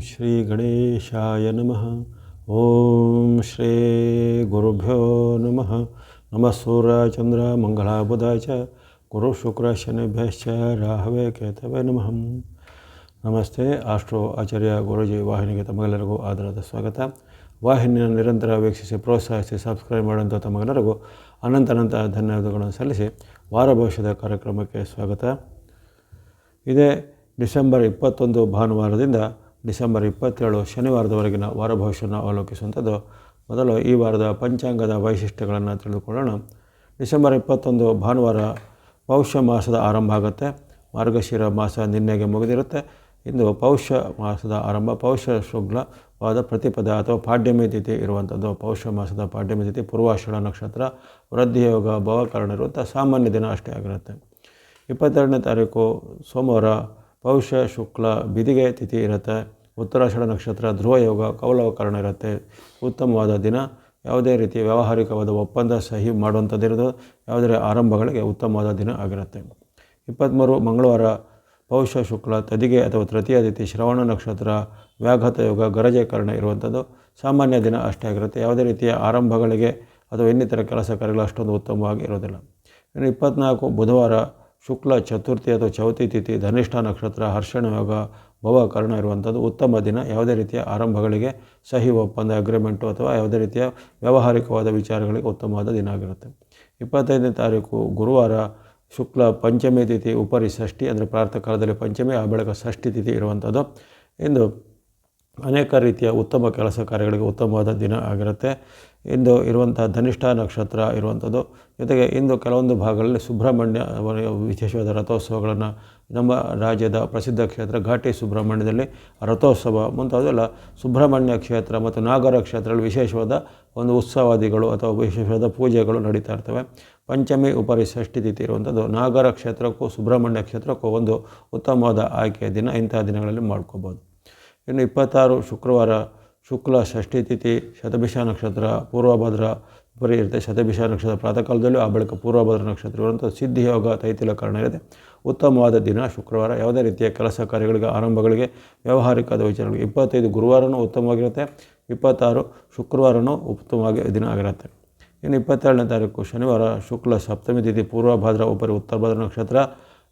ಶ್ರೀ ಗಣೇಶಾಯ ನಮಃ. ಓಂ ಶ್ರೀ ಗುರುಭ್ಯೋ ನಮಃ. ನಮಃ ಬುಧ ಚ ಗುರು ಶುಕ್ರ ಶನಿಭ್ಯಶ್ಚ ರಾಹವೇ ಕೇತವೇ ನಮಃ. ನಮಸ್ತೆ, ಆಸ್ಟ್ರೋ ಆಚಾರ್ಯ ಗುರುಜಿ ವಾಹಿನಿಗೆ ತಮಗೆಲ್ಲರಿಗೂ ಆಧಾರದ ಸ್ವಾಗತ. ವಾಹಿನಿಯನ್ನು ನಿರಂತರ ವೀಕ್ಷಿಸಿ, ಪ್ರೋತ್ಸಾಹಿಸಿ, ಸಬ್ಸ್ಕ್ರೈಬ್ ಮಾಡುವಂಥ ತಮಗೆಲ್ಲರಿಗೂ ಅನಂತ ಅನಂತ ಧನ್ಯವಾದಗಳನ್ನು ಸಲ್ಲಿಸಿ, ವಾರ ಭವಿಷ್ಯದ ಕಾರ್ಯಕ್ರಮಕ್ಕೆ ಸ್ವಾಗತ. ಇದೇ ಡಿಸೆಂಬರ್ ಇಪ್ಪತ್ತೊಂದು ಭಾನುವಾರದಿಂದ ಡಿಸೆಂಬರ್ ಇಪ್ಪತ್ತೇಳು ಶನಿವಾರದವರೆಗಿನ ವಾರ ಭವಿಷ್ಯವನ್ನು ಅವಲೋಕಿಸುವಂಥದ್ದು. ಮೊದಲು ಈ ವಾರದ ಪಂಚಾಂಗದ ವೈಶಿಷ್ಟ್ಯಗಳನ್ನು ತಿಳಿದುಕೊಳ್ಳೋಣ. ಡಿಸೆಂಬರ್ ಇಪ್ಪತ್ತೊಂದು ಭಾನುವಾರ ಪೌಷ್ಯ ಮಾಸದ ಆರಂಭ ಆಗುತ್ತೆ. ಮಾರ್ಗಶಿರ ಮಾಸ ನಿನ್ನೆಗೆ ಮುಗಿದಿರುತ್ತೆ. ಇಂದು ಪೌಷ್ಯ ಮಾಸದ ಆರಂಭ, ಪೌಷ್ಯ ಶುಕ್ಲವಾದ ಪ್ರತಿಪದ ಅಥವಾ ಪಾಡ್ಯಮಿ ತಿಥಿ ಇರುವಂಥದ್ದು. ಪೌಷ್ಯ ಮಾಸದ ಪಾಡ್ಯಮಿ ತಿಥಿ ಪೂರ್ವಾಷಾಢ ನಕ್ಷತ್ರ, ವೃದ್ಧಿಯೋಗ, ಭವಕರಣ ಇರುವಂಥ ಸಾಮಾನ್ಯ ದಿನ ಅಷ್ಟೇ ಆಗಿರುತ್ತೆ. ಇಪ್ಪತ್ತೆರಡನೇ ತಾರೀಕು ಸೋಮವಾರ ಪೌಷ್ಯ ಶುಕ್ಲ ಬಿದಿಗೆ ತಿಥಿ ಇರುತ್ತೆ. ಉತ್ತರಾಷಾಢ ನಕ್ಷತ್ರ ಧ್ರುವ ಯೋಗ ಕೌಲವಕರಣ ಇರುತ್ತೆ. ಉತ್ತಮವಾದ ದಿನ. ಯಾವುದೇ ರೀತಿಯ ವ್ಯಾವಹಾರಿಕವಾದ ಒಪ್ಪಂದ ಸಹಿ ಮಾಡುವಂಥದ್ದಿರೋದು ಯಾವುದೇ ಆರಂಭಗಳಿಗೆ ಉತ್ತಮವಾದ ದಿನ ಆಗಿರುತ್ತೆ. ಇಪ್ಪತ್ತ್ಮೂರು ಮಂಗಳವಾರ. ಪೌಷ್ಯ ಶುಕ್ಲ ತದಿಗೆ ಅಥವಾ ತೃತೀಯ ತಿಥಿ ಶ್ರವಣ ನಕ್ಷತ್ರ ವ್ಯಾಘಾತ ಯೋಗ ಗರಜೀಕರಣ ಇರುವಂಥದ್ದು. ಸಾಮಾನ್ಯ ದಿನ ಅಷ್ಟೇ ಆಗಿರುತ್ತೆ. ಯಾವುದೇ ರೀತಿಯ ಆರಂಭಗಳಿಗೆ ಅಥವಾ ಇನ್ನಿತರ ಕೆಲಸ ಕಾರ್ಯಗಳು ಅಷ್ಟೊಂದು ಉತ್ತಮವಾಗಿ ಇರೋದಿಲ್ಲ ಇನ್ನು ಇಪ್ಪತ್ತ್ನಾಲ್ಕು ಬುಧವಾರ. ಶುಕ್ಲ ಚತುರ್ಥಿ ಅಥವಾ ಚೌತಿ ತಿಥಿ, ಧನಿಷ್ಠ ನಕ್ಷತ್ರ, ಹರ್ಷಣ ಯೋಗ, ಭವ, ಕರ್ಣ ಇರುವಂಥದ್ದು ಉತ್ತಮ ದಿನ. ಯಾವುದೇ ರೀತಿಯ ಆರಂಭಗಳಿಗೆ ಸಹಿ, ಒಪ್ಪಂದ ಅಗ್ರಿಮೆಂಟು ಅಥವಾ ಯಾವುದೇ ರೀತಿಯ ವ್ಯಾವಹಾರಿಕವಾದ ವಿಚಾರಗಳಿಗೆ ಉತ್ತಮವಾದ ದಿನ ಆಗಿರುತ್ತೆ. ಇಪ್ಪತ್ತೈದನೇ ತಾರೀಕು, ಗುರುವಾರ ಶುಕ್ಲ ಪಂಚಮಿ ತಿಥಿ, ಉಪರಿ ಷಷ್ಠಿ ಅಂದರೆ ಪ್ರಾರ್ಥ ಕಾಲದಲ್ಲಿ ಪಂಚಮಿ, ಆ ಬಳಿಕ ಷಷ್ಠಿ ತಿಥಿ ಇರುವಂಥದ್ದು. ಇಂದು ಅನೇಕ ರೀತಿಯ ಉತ್ತಮ ಕೆಲಸ ಕಾರ್ಯಗಳಿಗೆ ಉತ್ತಮವಾದ ದಿನ ಆಗಿರುತ್ತೆ. ಇಂದು ಇರುವಂಥ ಧನಿಷ್ಠ ನಕ್ಷತ್ರ ಇರುವಂಥದ್ದು. ಜೊತೆಗೆ ಇಂದು ಕೆಲವೊಂದು ಭಾಗಗಳಲ್ಲಿ ಸುಬ್ರಹ್ಮಣ್ಯ ವಿಶೇಷವಾದ ರಥೋತ್ಸವಗಳನ್ನು ನಮ್ಮ ರಾಜ್ಯದ ಪ್ರಸಿದ್ಧ ಕ್ಷೇತ್ರ ಘಾಟಿ ಸುಬ್ರಹ್ಮಣ್ಯದಲ್ಲಿ ರಥೋತ್ಸವ ಮುಂತಾದೆಲ್ಲ ಸುಬ್ರಹ್ಮಣ್ಯ ಕ್ಷೇತ್ರ ಮತ್ತು ನಾಗರ ಕ್ಷೇತ್ರಗಳಲ್ಲಿ ವಿಶೇಷವಾದ ಒಂದು ಉತ್ಸವಾದಿಗಳು ಅಥವಾ ವಿಶೇಷವಾದ ಪೂಜೆಗಳು ನಡೀತಾ ಇರ್ತವೆ. ಪಂಚಮಿ ಉಪರಿ ಷಷ್ಠಿ ತಿಥಿ ಇರುವಂಥದ್ದು ನಾಗರ ಕ್ಷೇತ್ರಕ್ಕೂ ಸುಬ್ರಹ್ಮಣ್ಯ ಕ್ಷೇತ್ರಕ್ಕೂ ಒಂದು ಉತ್ತಮವಾದ ಆಯ್ಕೆಯ ದಿನ ಇಂತಹ ದಿನಗಳಲ್ಲಿ ಮಾಡ್ಕೋಬೋದು. ಇನ್ನು ಇಪ್ಪತ್ತಾರು ಶುಕ್ರವಾರ ಶುಕ್ಲ, ಷಷ್ಠಿ ತಿಥಿ, ಶತಭಿಷ ನಕ್ಷತ್ರ, ಪೂರ್ವಭದ್ರ ಬರೀ ಇರುತ್ತೆ ಶತಭಿಷ ನಕ್ಷತ್ರ ಪ್ರಾತಃ ಕಾಲದಲ್ಲೂ ಆ ಬಳಿಕ ಪೂರ್ವಭದ್ರ ನಕ್ಷತ್ರ ಇರುವಂಥ ಸಿದ್ಧಿಯೋಗ ತೈತಿಲಕರಣ ಇರುತ್ತೆ ಉತ್ತಮವಾದ ದಿನ ಶುಕ್ರವಾರ. ಯಾವುದೇ ರೀತಿಯ ಕೆಲಸ ಕಾರ್ಯಗಳಿಗೆ, ಆರಂಭಗಳಿಗೆ ವ್ಯಾವಹಾರಿಕವಾದ ವಿಚಾರಗಳಿಗೆ ಇಪ್ಪತ್ತೈದು ಗುರುವಾರನೂ ಉತ್ತಮವಾಗಿರುತ್ತೆ. ಇಪ್ಪತ್ತಾರು ಶುಕ್ರವಾರನೂ ಉತ್ತಮವಾಗಿ ದಿನ ಆಗಿರುತ್ತೆ. ಇನ್ನು ಇಪ್ಪತ್ತೆರಡನೇ ತಾರೀಕು ಶನಿವಾರ, ಶುಕ್ಲ ಸಪ್ತಮಿ ತಿಥಿ, ಪೂರ್ವಭಾದ್ರ, ಉಪರಿ ಉತ್ತರ ಭದ್ರ ನಕ್ಷತ್ರ.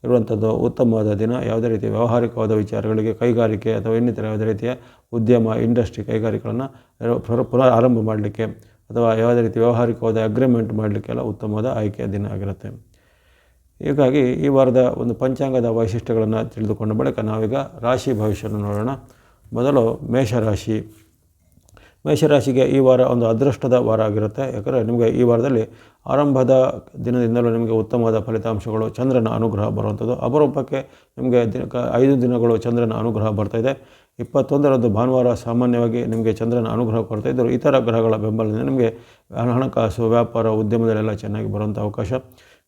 ಇರುವಂಥದ್ದು ಉತ್ತಮವಾದ ದಿನ. ಯಾವುದೇ ರೀತಿಯ ವ್ಯಾವಹಾರಿಕವಾದ ವಿಚಾರಗಳಿಗೆ ಕೈಗಾರಿಕೆ ಅಥವಾ ಇನ್ನಿತರ ಯಾವುದೇ ರೀತಿಯ ಉದ್ಯಮ, ಇಂಡಸ್ಟ್ರಿ ಕೈಗಾರಿಕೆಗಳನ್ನು ಪುನಃ ಆರಂಭ ಮಾಡಲಿಕ್ಕೆ ಅಥವಾ ಯಾವುದೇ ರೀತಿ ವ್ಯಾವಹಾರಿಕವಾದ ಅಗ್ರಿಮೆಂಟ್ ಮಾಡಲಿಕ್ಕೆಲ್ಲ ಉತ್ತಮವಾದ ಆಯ್ಕೆಯ ದಿನ ಆಗಿರುತ್ತೆ. ಹೀಗಾಗಿ ಈ ವಾರದ ಒಂದು ಪಂಚಾಂಗದ ವೈಶಿಷ್ಟ್ಯಗಳನ್ನು ತಿಳಿದುಕೊಂಡ ಬಳಿಕ ನಾವೀಗ ರಾಶಿ ಭವಿಷ್ಯವನ್ನು ನೋಡೋಣ. ಮೊದಲು ಮೇಷರಾಶಿ. ಮೇಷರಾಶಿಗೆ ಈ ವಾರ ಒಂದು ಅದೃಷ್ಟದ ವಾರ ಆಗಿರುತ್ತೆ. ಯಾಕಂದರೆ ನಿಮಗೆ ಈ ವಾರದಲ್ಲಿ ಆರಂಭದ ದಿನದಿಂದಲೂ ನಿಮಗೆ ಉತ್ತಮವಾದ ಫಲಿತಾಂಶಗಳು ಚಂದ್ರನ ಅನುಗ್ರಹ ಬರುವಂಥದ್ದು. ಅಪರೂಪಕ್ಕೆ ನಿಮಗೆ ದಿನ ಐದು ದಿನಗಳು ಚಂದ್ರನ ಅನುಗ್ರಹ ಬರ್ತಾಯಿದೆ ಇಪ್ಪತ್ತೊಂದರಂದು ಭಾನುವಾರ ಸಾಮಾನ್ಯವಾಗಿ ನಿಮಗೆ ಚಂದ್ರನ ಅನುಗ್ರಹ ಕೊಡ್ತಾ ಇದ್ದರು ಇತರ ಗ್ರಹಗಳ ಬೆಂಬಲದಿಂದ ನಿಮಗೆ ಹಣಕಾಸು, ವ್ಯಾಪಾರ, ಉದ್ಯಮದಲ್ಲೆಲ್ಲ ಚೆನ್ನಾಗಿ ಬರುವಂಥ ಅವಕಾಶ.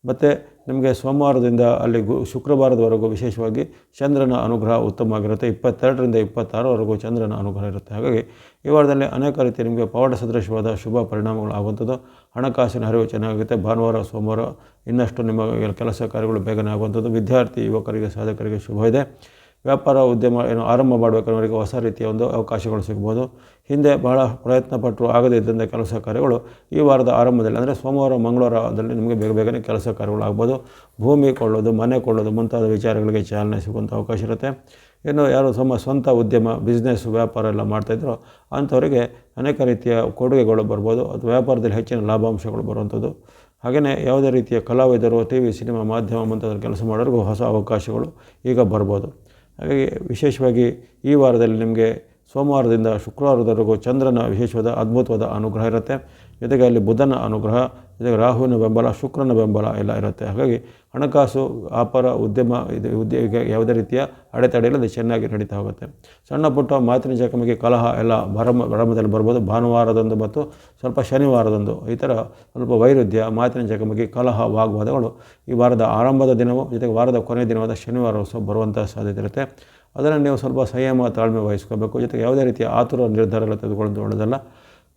ಮತ್ತು ನಿಮಗೆ ಸೋಮವಾರದಿಂದ ಅಲ್ಲಿ ಗು, ಶುಕ್ರವಾರದವರೆಗೂ ವಿಶೇಷವಾಗಿ ಚಂದ್ರನ ಅನುಗ್ರಹ ಉತ್ತಮವಾಗಿರುತ್ತೆ. ಇಪ್ಪತ್ತೆರಡರಿಂದ ಇಪ್ಪತ್ತಾರವರೆಗೂ ಚಂದ್ರನ ಅನುಗ್ರಹ ಇರುತ್ತೆ. ಹಾಗಾಗಿ ಈ ವಾರದಲ್ಲಿ ಅನೇಕ ರೀತಿ ನಿಮಗೆ ಪವಾಡ ಸದೃಶವಾದ ಶುಭ ಪರಿಣಾಮಗಳು ಆಗುವಂಥದ್ದು. ಹಣಕಾಸಿನ ಹರಿವು ಚೆನ್ನಾಗುತ್ತೆ ಭಾನುವಾರ, ಸೋಮವಾರ ಇನ್ನಷ್ಟು ನಿಮ್ಮ ಕೆಲಸ ಕಾರ್ಯಗಳು ಬೇಗನೆ ಆಗುವಂಥದ್ದು. ವಿದ್ಯಾರ್ಥಿ, ಯುವಕರಿಗೆ, ಸಾಧಕರಿಗೆ ಶುಭ ಇದೆ. ವ್ಯಾಪಾರ, ಉದ್ಯಮ ಏನು ಆರಂಭ ಮಾಡಬೇಕನ್ನೋರಿಗೆ ಹೊಸ ರೀತಿಯ ಒಂದು ಅವಕಾಶಗಳು ಸಿಗ್ಬೋದು. ಹಿಂದೆ ಬಹಳ ಪ್ರಯತ್ನ ಪಟ್ಟರು ಆಗದೇ ಇದ್ದಂಥ ಕೆಲಸ ಕಾರ್ಯಗಳು ಈ ವಾರದ ಆರಂಭದಲ್ಲಿ, ಅಂದರೆ ಸೋಮವಾರ, ಮಂಗಳವಾರದಲ್ಲಿ ನಿಮಗೆ ಬೇಗ ಬೇಗನೆ ಕೆಲಸ ಕಾರ್ಯಗಳು ಆಗ್ಬೋದು. ಭೂಮಿ ಕೊಳ್ಳೋದು, ಮನೆ ಕೊಳ್ಳೋದು ಮುಂತಾದ ವಿಚಾರಗಳಿಗೆ ಚಾಲನೆ ಸಿಗುವಂಥ ಅವಕಾಶ ಇರುತ್ತೆ. ಇನ್ನು ಯಾರು ತಮ್ಮ ಸ್ವಂತ ಉದ್ಯಮ ಬಿಸ್ನೆಸ್ ವ್ಯಾಪಾರ ಎಲ್ಲ ಮಾಡ್ತಾಯಿದ್ರು ಅಂಥವರಿಗೆ ಅನೇಕ ರೀತಿಯ ಕೊಡುಗೆಗಳು ಬರ್ಬೋದು ಅಥವಾ ವ್ಯಾಪಾರದಲ್ಲಿ ಹೆಚ್ಚಿನ ಲಾಭಾಂಶಗಳು ಬರುವಂಥದ್ದು. ಹಾಗೆಯೇ ಯಾವುದೇ ರೀತಿಯ ಕಲಾವಿದರು ಟಿ ವಿ ಸಿನಿಮಾ ಮಾಧ್ಯಮ ಮುಂತಾದ ಕೆಲಸ ಮಾಡೋರಿಗೂ ಹೊಸ ಅವಕಾಶಗಳು ಈಗ ಬರ್ಬೋದು. ಹಾಗಾಗಿ ವಿಶೇಷವಾಗಿ ಈ ವಾರದಲ್ಲಿ ನಿಮಗೆ ಸೋಮವಾರದಿಂದ ಶುಕ್ರವಾರದವರೆಗೂ ಚಂದ್ರನ ವಿಶೇಷವಾದ ಅದ್ಭುತವಾದ ಅನುಗ್ರಹ ಇರುತ್ತೆ. ಜೊತೆಗೆ ಅಲ್ಲಿ ಬುಧನ ಅನುಗ್ರಹ, ಜೊತೆಗೆ ರಾಹುವಿನ ಬೆಂಬಲ, ಶುಕ್ರನ ಬೆಂಬಲ ಎಲ್ಲ ಇರುತ್ತೆ. ಹಾಗಾಗಿ ಹಣಕಾಸು, ವ್ಯಾಪಾರ, ಉದ್ಯಮ ಇದು ಉದ್ಯೋಗ ಯಾವುದೇ ರೀತಿಯ ಅಡೆತಡೆ ಇಲ್ಲದೆ ಚೆನ್ನಾಗಿ ನಡೀತಾ ಹೋಗುತ್ತೆ. ಸಣ್ಣ ಪುಟ್ಟ ಮಾತಿನ ಚಕಮಕಿ, ಕಲಹ ಎಲ್ಲ ಭರಮ ಭರಮದಲ್ಲಿ ಬರ್ಬೋದು. ಭಾನುವಾರದಂದು ಮತ್ತು ಸ್ವಲ್ಪ ಶನಿವಾರದಂದು ಈ ಥರ ಸ್ವಲ್ಪ ವೈರುಧ್ಯ, ಮಾತಿನ ಚಕಮಕಿ, ಕಲಹ, ವಾಗ್ವಾದಗಳು ಈ ವಾರದ ಆರಂಭದ ದಿನವೂ, ಜೊತೆಗೆ ವಾರದ ಕೊನೆಯ ದಿನವಾದ ಶನಿವಾರ ಸಹ ಬರುವಂಥ ಸಾಧ್ಯತೆ ಇರುತ್ತೆ. ಅದನ್ನು ನೀವು ಸ್ವಲ್ಪ ಸಂಯಮ ತಾಳ್ಮೆ ವಹಿಸ್ಕೋಬೇಕು. ಜೊತೆಗೆ ಯಾವುದೇ ರೀತಿಯ ಆತುರ ನಿರ್ಧಾರಗಳು ತೆಗೆದುಕೊಳ್ಳೋದು ಒಳ್ಳೆಯದಲ್ಲ.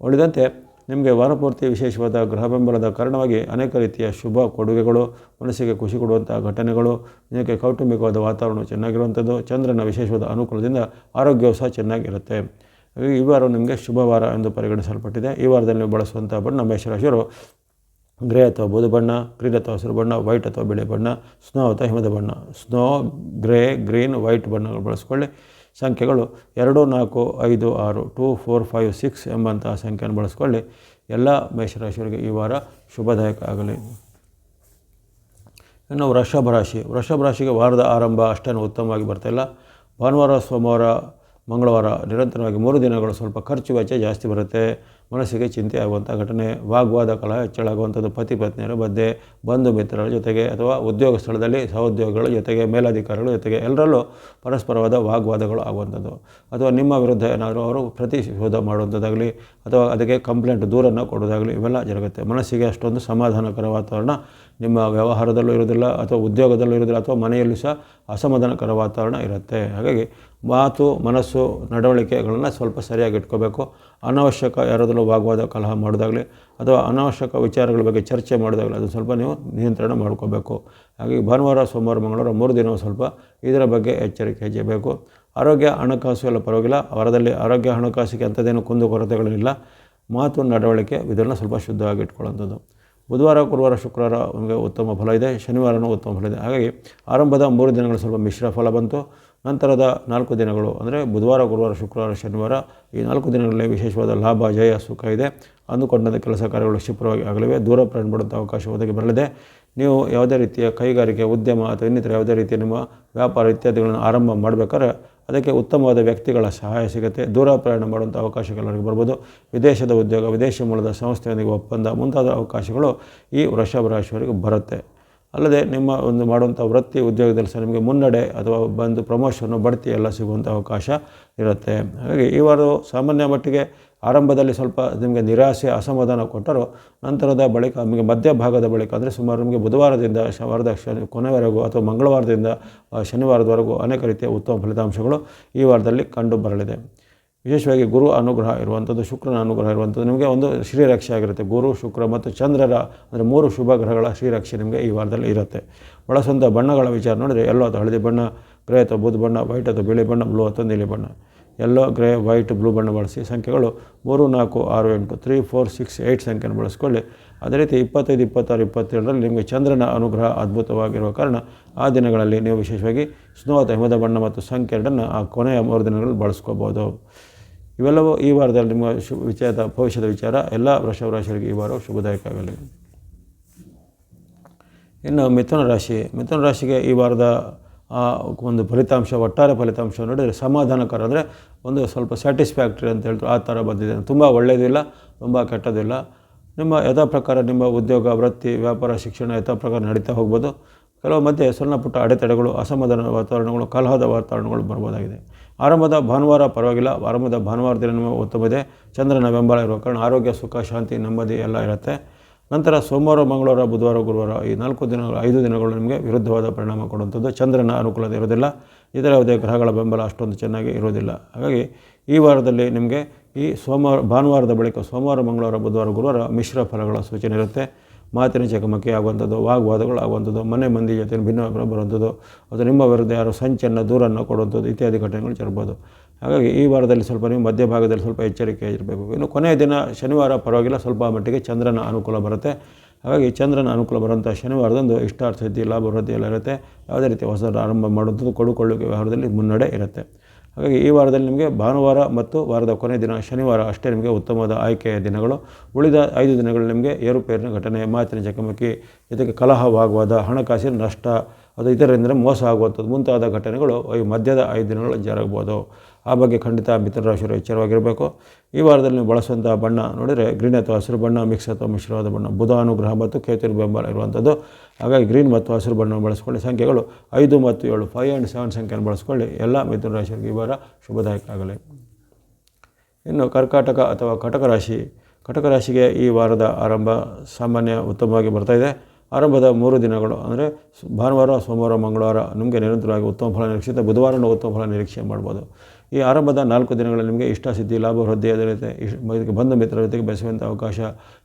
ಉಳಿದಂತೆ ನಿಮಗೆ ವಾರಪೂರ್ತಿ ವಿಶೇಷವಾದ ಗೃಹ ಬೆಂಬಲದ ಕಾರಣವಾಗಿ ಅನೇಕ ರೀತಿಯ ಶುಭ ಕೊಡುಗೆಗಳು, ಮನಸ್ಸಿಗೆ ಖುಷಿ ಕೊಡುವಂಥ ಘಟನೆಗಳು, ನಿಮಗೆ ಕೌಟುಂಬಿಕವಾದ ವಾತಾವರಣ ಚೆನ್ನಾಗಿರುವಂಥದ್ದು, ಚಂದ್ರನ ವಿಶೇಷವಾದ ಅನುಕೂಲದಿಂದ ಆರೋಗ್ಯವು ಸಹ ಚೆನ್ನಾಗಿರುತ್ತೆ. ಈ ವಾರ ನಿಮಗೆ ಶುಭ ವಾರ ಎಂದು ಪರಿಗಣಿಸಲ್ಪಟ್ಟಿದೆ. ಈ ವಾರದಲ್ಲಿ ನೀವು ಬಳಸುವಂಥ ಬಣ್ಣ ಮೇಷರಾಶಿಯವರು, ಗ್ರೇ ಅಥವಾ ಬೂದು ಬಣ್ಣ, ಗ್ರೀನ್ ಅಥವಾ ಹಸಿರು ಬಣ್ಣ, ವೈಟ್ ಅಥವಾ ಬಿಳಿ ಬಣ್ಣ, ಸ್ನೋ ಅಥವಾ ಹಿಮದ ಬಣ್ಣ, ಸ್ನೋ, ಗ್ರೇ, ಗ್ರೀನ್, ವೈಟ್ ಬಣ್ಣಗಳು ಬಳಸ್ಕೊಳ್ಳಿ. ಸಂಖ್ಯೆಗಳು ಎರಡು ನಾಲ್ಕು ಐದು ಆರು ಟೂ ಫೋರ್ ಫೈವ್ ಸಿಕ್ಸ್ ಎಂಬಂತಹ ಸಂಖ್ಯೆಯನ್ನು ಬಳಸ್ಕೊಳ್ಳಿ. ಎಲ್ಲ ಮೇಷರಾಶಿಯವರಿಗೆ ಈ ವಾರ ಶುಭದಾಯಕ ಆಗಲಿ. ಇನ್ನು ವೃಷಭ ರಾಶಿ. ವೃಷಭ ರಾಶಿಗೆ ವಾರದ ಆರಂಭ ಅಷ್ಟೇನು ಉತ್ತಮವಾಗಿ ಬರ್ತಾಯಿಲ್ಲ ಭಾನುವಾರ ಸೋಮವಾರ ಮಂಗಳವಾರ ನಿರಂತರವಾಗಿ ಮೂರು ದಿನಗಳು ಸ್ವಲ್ಪ ಖರ್ಚು ವೆಚ್ಚ ಜಾಸ್ತಿ ಬರುತ್ತೆ. ಮನಸ್ಸಿಗೆ ಚಿಂತೆ ಆಗುವಂಥ ಘಟನೆ, ವಾಗ್ವಾದ, ಕಲಹ ಹೆಚ್ಚಳಾಗುವಂಥದ್ದು ಪತಿ ಪತ್ನಿಯರ ಮಧ್ಯೆ, ಬಂಧು ಮಿತ್ರರ ಜೊತೆಗೆ ಅಥವಾ ಉದ್ಯೋಗ ಸ್ಥಳದಲ್ಲಿ ಸಹೋದ್ಯೋಗಿಗಳ ಜೊತೆಗೆ, ಮೇಲಾಧಿಕಾರಿಗಳ ಜೊತೆಗೆ ಎಲ್ಲರಲ್ಲೂ ಪರಸ್ಪರವಾದ ವಾಗ್ವಾದಗಳು ಆಗುವಂಥದ್ದು. ಅಥವಾ ನಿಮ್ಮ ವಿರುದ್ಧ ಏನಾದರೂ ಅವರು ಪ್ರತಿಶೋಧ ಮಾಡುವಂಥದ್ದಾಗಲಿ ಅಥವಾ ಅದಕ್ಕೆ ಕಂಪ್ಲೇಂಟ್ ದೂರನ್ನು ಕೊಡೋದಾಗಲಿ ಇವೆಲ್ಲ ಜರುಗುತ್ತೆ. ಮನಸ್ಸಿಗೆ ಅಷ್ಟೊಂದು ಸಮಾಧಾನಕರ ವಾತಾವರಣ ನಿಮ್ಮ ವ್ಯವಹಾರದಲ್ಲೂ ಇರೋದಿಲ್ಲ ಅಥವಾ ಉದ್ಯೋಗದಲ್ಲೂ ಇರೋದಿಲ್ಲ ಅಥವಾ ಮನೆಯಲ್ಲೂ ಸಹ ಅಸಮಾಧಾನಕರ ವಾತಾವರಣ ಇರುತ್ತೆ. ಹಾಗಾಗಿ ಮಾತು, ಮನಸ್ಸು, ನಡವಳಿಕೆಗಳನ್ನು ಸ್ವಲ್ಪ ಸರಿಯಾಗಿ ಇಟ್ಕೋಬೇಕು. ಅನಾವಶ್ಯಕ ಯಾರಾದರೂ ವಾಗ್ವಾದ, ಕಲಹ ಮಾಡೋದಾಗಲಿ ಅಥವಾ ಅನಾವಶ್ಯಕ ವಿಚಾರಗಳ ಬಗ್ಗೆ ಚರ್ಚೆ ಮಾಡಿದಾಗಲಿ ಅದು ಸ್ವಲ್ಪ ನೀವು ನಿಯಂತ್ರಣ ಮಾಡ್ಕೋಬೇಕು. ಹಾಗಾಗಿ ಭಾನುವಾರ, ಸೋಮವಾರ, ಮಂಗಳವಾರ ಮೂರು ದಿನ ಸ್ವಲ್ಪ ಇದರ ಬಗ್ಗೆ ಎಚ್ಚರಿಕೆ ಹೆಚ್ಚಬೇಕು ಆರೋಗ್ಯ, ಹಣಕಾಸು ಎಲ್ಲ ಪರವಾಗಿಲ್ಲ. ವಾರದಲ್ಲಿ ಆರೋಗ್ಯ, ಹಣಕಾಸಿಗೆ ಅಂಥದ್ದೇನು ಕುಂದುಕೊರತೆಗಳಿಲ್ಲ ಮಾತು, ನಡವಳಿಕೆ ಇದನ್ನು ಸ್ವಲ್ಪ ಶುದ್ಧವಾಗಿ ಇಟ್ಕೊಳ್ಳೋಂಥದ್ದು ಬುಧವಾರ, ಗುರುವಾರ, ಶುಕ್ರವಾರ ನಮಗೆ ಉತ್ತಮ ಫಲ ಇದೆ. ಶನಿವಾರನೂ ಉತ್ತಮ ಫಲ ಇದೆ. ಹಾಗಾಗಿ ಆರಂಭದ ಮೂರು ದಿನಗಳು ಸ್ವಲ್ಪ ಮಿಶ್ರ ಫಲ ಬಂತು. ನಂತರದ ನಾಲ್ಕು ದಿನಗಳು, ಅಂದರೆ ಬುಧವಾರ, ಗುರುವಾರ, ಶುಕ್ರವಾರ, ಶನಿವಾರ, ಈ ನಾಲ್ಕು ದಿನಗಳಲ್ಲಿ ವಿಶೇಷವಾದ ಲಾಭ, ಜಯ, ಸುಖ ಇದೆ. ಅಂದುಕೊಂಡಂಥ ಕೆಲಸ ಕಾರ್ಯಗಳು ಕ್ಷಿಪ್ರವಾಗಿ ಆಗಲಿವೆ. ದೂರ ಪ್ರಯಾಣ ಮಾಡುವಂಥ ಅವಕಾಶ ಒದಗಿ ಬರಲಿದೆ. ನೀವು ಯಾವುದೇ ರೀತಿಯ ಕೈಗಾರಿಕೆ, ಉದ್ಯಮ ಅಥವಾ ಇನ್ನಿತರ ಯಾವುದೇ ರೀತಿಯ ನಿಮ್ಮ ವ್ಯಾಪಾರ ಇತ್ಯಾದಿಗಳನ್ನು ಆರಂಭ ಮಾಡಬೇಕಾದ್ರೆ ಅದಕ್ಕೆ ಉತ್ತಮವಾದ ವ್ಯಕ್ತಿಗಳ ಸಹಾಯ ಸಿಗುತ್ತೆ. ದೂರ ಪ್ರಯಾಣ ಮಾಡುವಂಥ ಅವಕಾಶಗಳವರಿಗೆ ಬರ್ಬೋದು. ವಿದೇಶದ ಉದ್ಯೋಗ, ವಿದೇಶಿ ಮೂಲದ ಸಂಸ್ಥೆಯೊಂದಿಗೆ ಒಪ್ಪಂದ ಮುಂತಾದ ಅವಕಾಶಗಳು ಈ ವೃಷಭ ರಾಶಿಯವರಿಗೆ ಬರುತ್ತೆ. ಅಲ್ಲದೆ ನಿಮ್ಮ ಒಂದು ಮಾಡುವಂಥ ವೃತ್ತಿ ಉದ್ಯೋಗದಲ್ಲಿ ಸಹ ನಿಮಗೆ ಮುನ್ನಡೆ ಅಥವಾ ಬಂದು ಪ್ರಮೋಷನ್ನು ಬಡ್ತಿ ಎಲ್ಲ ಸಿಗುವಂಥ ಅವಕಾಶ ಇರುತ್ತೆ. ಹಾಗಾಗಿ ಈ ವಾರ ಸಾಮಾನ್ಯ ಮಟ್ಟಿಗೆ ಆರಂಭದಲ್ಲಿ ಸ್ವಲ್ಪ ನಿಮಗೆ ನಿರಾಸೆ, ಅಸಮಾಧಾನ ಕೊಟ್ಟರು, ನಂತರದ ಬಳಿಕ ನಿಮಗೆ ಮಧ್ಯಭಾಗದ ಬಳಿಕ ಅಂದರೆ ಸುಮಾರು ನಿಮಗೆ ಬುಧವಾರದಿಂದ ವಾರದ ಶನಿ ಕೊನೆವರೆಗೂ ಅಥವಾ ಮಂಗಳವಾರದಿಂದ ಶನಿವಾರದವರೆಗೂ ಅನೇಕ ರೀತಿಯ ಉತ್ತಮ ಫಲಿತಾಂಶಗಳು ಈ ವಾರದಲ್ಲಿ ಕಂಡು ಬರಲಿದೆ. ವಿಶೇಷವಾಗಿ ಗುರು ಅನುಗ್ರಹ ಇರುವಂಥದ್ದು, ಶುಕ್ರನ ಅನುಗ್ರಹ ಇರುವಂಥದ್ದು ನಿಮಗೆ ಒಂದು ಶ್ರೀರಕ್ಷೆ ಆಗಿರುತ್ತೆ. ಗುರು, ಶುಕ್ರ ಮತ್ತು ಚಂದ್ರರ ಅಂದರೆ ಮೂರು ಶುಭ ಗ್ರಹಗಳ ಶ್ರೀರಕ್ಷೆ ನಿಮಗೆ ಈ ವಾರದಲ್ಲಿ ಇರುತ್ತೆ. ಬಳಸುವಂಥ ಬಣ್ಣಗಳ ವಿಚಾರ ನೋಡಿದರೆ ಎಲ್ಲೋ ಅಥವಾ ಹಳದಿ ಬಣ್ಣ, ಗ್ರೇ ಅಥವಾ ಬೂದು ಬಣ್ಣ, ವೈಟ್ ಅಥವಾ ಬಿಳಿ ಬಣ್ಣ, ಬ್ಲೂ ಅಥವಾ ನೀಲಿ ಬಣ್ಣ. ಎಲ್ಲೋ ಗ್ರೇ, ವೈಟ್, ಬ್ಲೂ ಬಣ್ಣ ಬಳಸಿ ಸಂಖ್ಯೆಗಳು ಮೂರು, ನಾಲ್ಕು, ಆರು, ಎಂಟು, ತ್ರೀ, ಫೋರ್, ಸಿಕ್ಸ್ ಏಯ್ಟ್ ಸಂಖ್ಯೆಯನ್ನು ಬಳಸ್ಕೊಳ್ಳಿ. ಅದೇ ರೀತಿ ಇಪ್ಪತ್ತೈದು, ಇಪ್ಪತ್ತಾರು, ಇಪ್ಪತ್ತೇಳರಲ್ಲಿ ನಿಮಗೆ ಚಂದ್ರನ ಅನುಗ್ರಹ ಅದ್ಭುತವಾಗಿರುವ ಕಾರಣ ಆ ದಿನಗಳಲ್ಲಿ ನೀವು ವಿಶೇಷವಾಗಿ ಸ್ನೋ ಅಥವಾ ಹಿಮದ ಬಣ್ಣ ಮತ್ತು ಸಂಖ್ಯೆ ಎರಡನ್ನು ಆ ಕೊನೆಯ ಮೂರು ದಿನಗಳಲ್ಲಿ ಬಳಸ್ಕೋಬೋದು. ಇವೆಲ್ಲವೂ ಈ ವಾರದಲ್ಲಿ ನಿಮ್ಮ ಶು, ವಿಚಾರದ, ಭವಿಷ್ಯದ ವಿಚಾರ. ಎಲ್ಲ ವೃಷಭ ರಾಶಿಯವರಿಗೆ ಈ ವಾರ ಶುಭದಾಯಕವಾಗಲಿ ಇನ್ನು ಮಿಥುನ ರಾಶಿ. ಮಿಥುನ ರಾಶಿಗೆ ಈ ವಾರದ ಒಂದು ಫಲಿತಾಂಶ, ಒಟ್ಟಾರೆ ಫಲಿತಾಂಶ ನೋಡಿದರೆ ಸಮಾಧಾನಕರ ಅಂದರೆ ಒಂದು ಸ್ವಲ್ಪ ಸ್ಯಾಟಿಸ್ಫ್ಯಾಕ್ಟ್ರಿ ಅಂತ ಹೇಳ್ತಾರೆ. ಆ ಥರ ಬಂದಿದೆ. ತುಂಬ ಒಳ್ಳೆಯದಿಲ್ಲ, ತುಂಬ ಕೆಟ್ಟದ್ದು ಇಲ್ಲ ನಿಮ್ಮ ಯಥಾ ಪ್ರಕಾರ ನಿಮ್ಮ ಉದ್ಯೋಗ, ವೃತ್ತಿ, ವ್ಯಾಪಾರ, ಶಿಕ್ಷಣ ಯಥಾ ಪ್ರಕಾರ ನಡೀತಾ ಹೋಗ್ಬೋದು. ಕೆಲವು ಮಧ್ಯೆ ಸಣ್ಣ ಪುಟ್ಟ ಅಡೆತಡೆಗಳು, ಅಸಮಾಧಾನ ವಾತಾವರಣಗಳು, ಕಲಹದ ವಾತಾವರಣಗಳು ಬರ್ಬೋದಾಗಿದೆ ಆರಂಭದ ಭಾನುವಾರ ಪರವಾಗಿಲ್ಲ. ಆರಂಭದ ಭಾನುವಾರ ದಿನ ನಿಮಗೆ ಉತ್ತಮ ಇದೆ. ಚಂದ್ರನ ಬೆಂಬಲ ಇರುವ ಕಾರಣ ಆರೋಗ್ಯ, ಸುಖ, ಶಾಂತಿ, ನೆಮ್ಮದಿ ಎಲ್ಲ ಇರುತ್ತೆ. ನಂತರ ಸೋಮವಾರ, ಮಂಗಳವಾರ, ಬುಧವಾರ, ಗುರುವಾರ ಈ ನಾಲ್ಕು ದಿನಗಳು, ಐದು ದಿನಗಳು ನಿಮಗೆ ವಿರುದ್ಧವಾದ ಪರಿಣಾಮ ಕೊಡುವಂಥದ್ದು. ಚಂದ್ರನ ಅನುಕೂಲತೆ ಇರೋದಿಲ್ಲ ಇತರ ಯಾವುದೇ ಗ್ರಹಗಳ ಬೆಂಬಲ ಅಷ್ಟೊಂದು ಚೆನ್ನಾಗಿ ಇರೋದಿಲ್ಲ ಹಾಗಾಗಿ ಈ ವಾರದಲ್ಲಿ ನಿಮಗೆ ಈ ಸೋಮವಾರ, ಭಾನುವಾರದ ಬಳಿಕ ಸೋಮವಾರ, ಮಂಗಳವಾರ, ಬುಧವಾರ, ಗುರುವಾರ ಮಿಶ್ರ ಫಲಗಳ ಸೂಚನೆ ಇರುತ್ತೆ. ಮಾತಿನ ಚಕಮಕಿ ಆಗುವಂಥದ್ದು, ವಾಗ್ವಾದಗಳು ಆಗುವಂಥದ್ದು, ಮನೆ ಮಂದಿ ಜೊತೆ ಭಿನ್ನ ಬರುವಂಥದ್ದು ಅಥವಾ ನಿಮ್ಮ ವಿರುದ್ಧ ಯಾರು ಸಂಚನ್ನು, ದೂರನ್ನು ಕೊಡುವಂಥದ್ದು ಇತ್ಯಾದಿ ಘಟನೆಗಳು ಜರಬಹುದು ಹಾಗಾಗಿ ಈ ವಾರದಲ್ಲಿ ಸ್ವಲ್ಪ ನೀವು ಮಧ್ಯಭಾಗದಲ್ಲಿ ಸ್ವಲ್ಪ ಎಚ್ಚರಿಕೆ ಇರಬೇಕು. ಇನ್ನು ಕೊನೆಯ ದಿನ ಶನಿವಾರ ಪರವಾಗಿಲ್ಲ, ಸ್ವಲ್ಪ ಮಟ್ಟಿಗೆ ಚಂದ್ರನ ಅನುಕೂಲ ಬರುತ್ತೆ. ಹಾಗಾಗಿ ಚಂದ್ರನ ಅನುಕೂಲ ಬರುವಂಥ ಶನಿವಾರದಂದು ಇಷ್ಟಾರ್ಥ ಸಿದ್ಧಿ, ಲಾಭ ವೃದ್ಧಿ ಎಲ್ಲ ಇರುತ್ತೆ. ಯಾವುದೇ ರೀತಿ ಹೊಸ ಆರಂಭ ಮಾಡುವಂಥದ್ದು, ಕೊಡುಕೊಳ್ಳುವಿಕೆ ವ್ಯವಹಾರದಲ್ಲಿ ಮುನ್ನಡೆ ಇರುತ್ತೆ. ಹಾಗಾಗಿ ಈ ವಾರದಲ್ಲಿ ನಿಮಗೆ ಭಾನುವಾರ ಮತ್ತು ವಾರದ ಕೊನೆ ದಿನ ಶನಿವಾರ ಅಷ್ಟೇ ನಿಮಗೆ ಉತ್ತಮವಾದ ಆಯ್ಕೆಯ ದಿನಗಳು. ಉಳಿದ ಐದು ದಿನಗಳು ನಿಮಗೆ ಏರುಪೇರಿನ ಘಟನೆ, ಮಾತಿನ ಚಕಮಕಿ ಜೊತೆಗೆ ಕಲಹವಾಗುವಾದ ಹಣಕಾಸಿನ ನಷ್ಟ, ಅದು ಇತರರಿಂದ ಮೋಸ ಆಗುವಂಥದ್ದು. ಮುಂತಾದ ಘಟನೆಗಳು ಈ ಮಧ್ಯದ ಐದು ದಿನಗಳಲ್ಲಿ ಜರಗಬಹುದು. ಆ ಬಗ್ಗೆ ಖಂಡಿತ ಮಿತ್ರರಾಶಿಯರು ಎಚ್ಚರವಾಗಿರಬೇಕು. ಈ ವಾರದಲ್ಲಿ ನೀವು ಬಳಸುವಂಥ ಬಣ್ಣ ನೋಡಿದರೆ ಗ್ರೀನ್ ಅಥವಾ ಹಸಿರು ಬಣ್ಣ, ಮಿಕ್ಸ್ ಅಥವಾ ಮಿಶ್ರವಾದ ಬಣ್ಣ. ಬುಧ, ಅನುಗ್ರಹ ಮತ್ತು ಕೇತುವಿನ ಬೆಂಬಲ ಇರುವಂಥದ್ದು. ಹಾಗಾಗಿ ಗ್ರೀನ್ ಮತ್ತು ಹಸಿರು ಬಣ್ಣ ಬಳಸ್ಕೊಳ್ಳಿ. ಸಂಖ್ಯೆಗಳು ಐದು ಮತ್ತು ಏಳು, ಫೈವ್ ಆ್ಯಂಡ್ ಸೆವೆನ್ ಸಂಖ್ಯೆಯನ್ನು ಬಳಸ್ಕೊಳ್ಳಿ. ಎಲ್ಲ ಮಿಥುನ ಈ ವಾರ ಶುಭದಾಯಕ ಆಗಲಿ. ಇನ್ನು ಕರ್ಕಾಟಕ ಅಥವಾ ಕಟಕ ರಾಶಿ ಕಟಕ ರಾಶಿಗೆ ಈ ವಾರದ ಆರಂಭ ಸಾಮಾನ್ಯ ಉತ್ತಮವಾಗಿ ಬರ್ತಾಯಿದೆ ಆರಂಭದ ಮೂರು ದಿನಗಳು ಅಂದರೆ ಭಾನುವಾರ, ಸೋಮವಾರ, ಮಂಗಳವಾರ ನಿಮಗೆ ನಿರಂತರವಾಗಿ ಉತ್ತಮ ಫಲ ನಿರೀಕ್ಷಿತ ಬುಧವಾರನೂ ಉತ್ತಮ ಫಲ ನಿರೀಕ್ಷೆ ಮಾಡ್ಬೋದು. ಈ ಆರಂಭದ ನಾಲ್ಕು ದಿನಗಳಲ್ಲಿ ನಿಮಗೆ ಇಷ್ಟಾಸಿದ್ಧಿ ಲಾಭ, ವೃದ್ಧಿ ಅದೇ ರೀತಿ ಇದಕ್ಕೆ ಬಂಧು ಮಿತ್ರರ ಜೊತೆಗೆ ಬೆಸುವಂಥ ಅವಕಾಶ,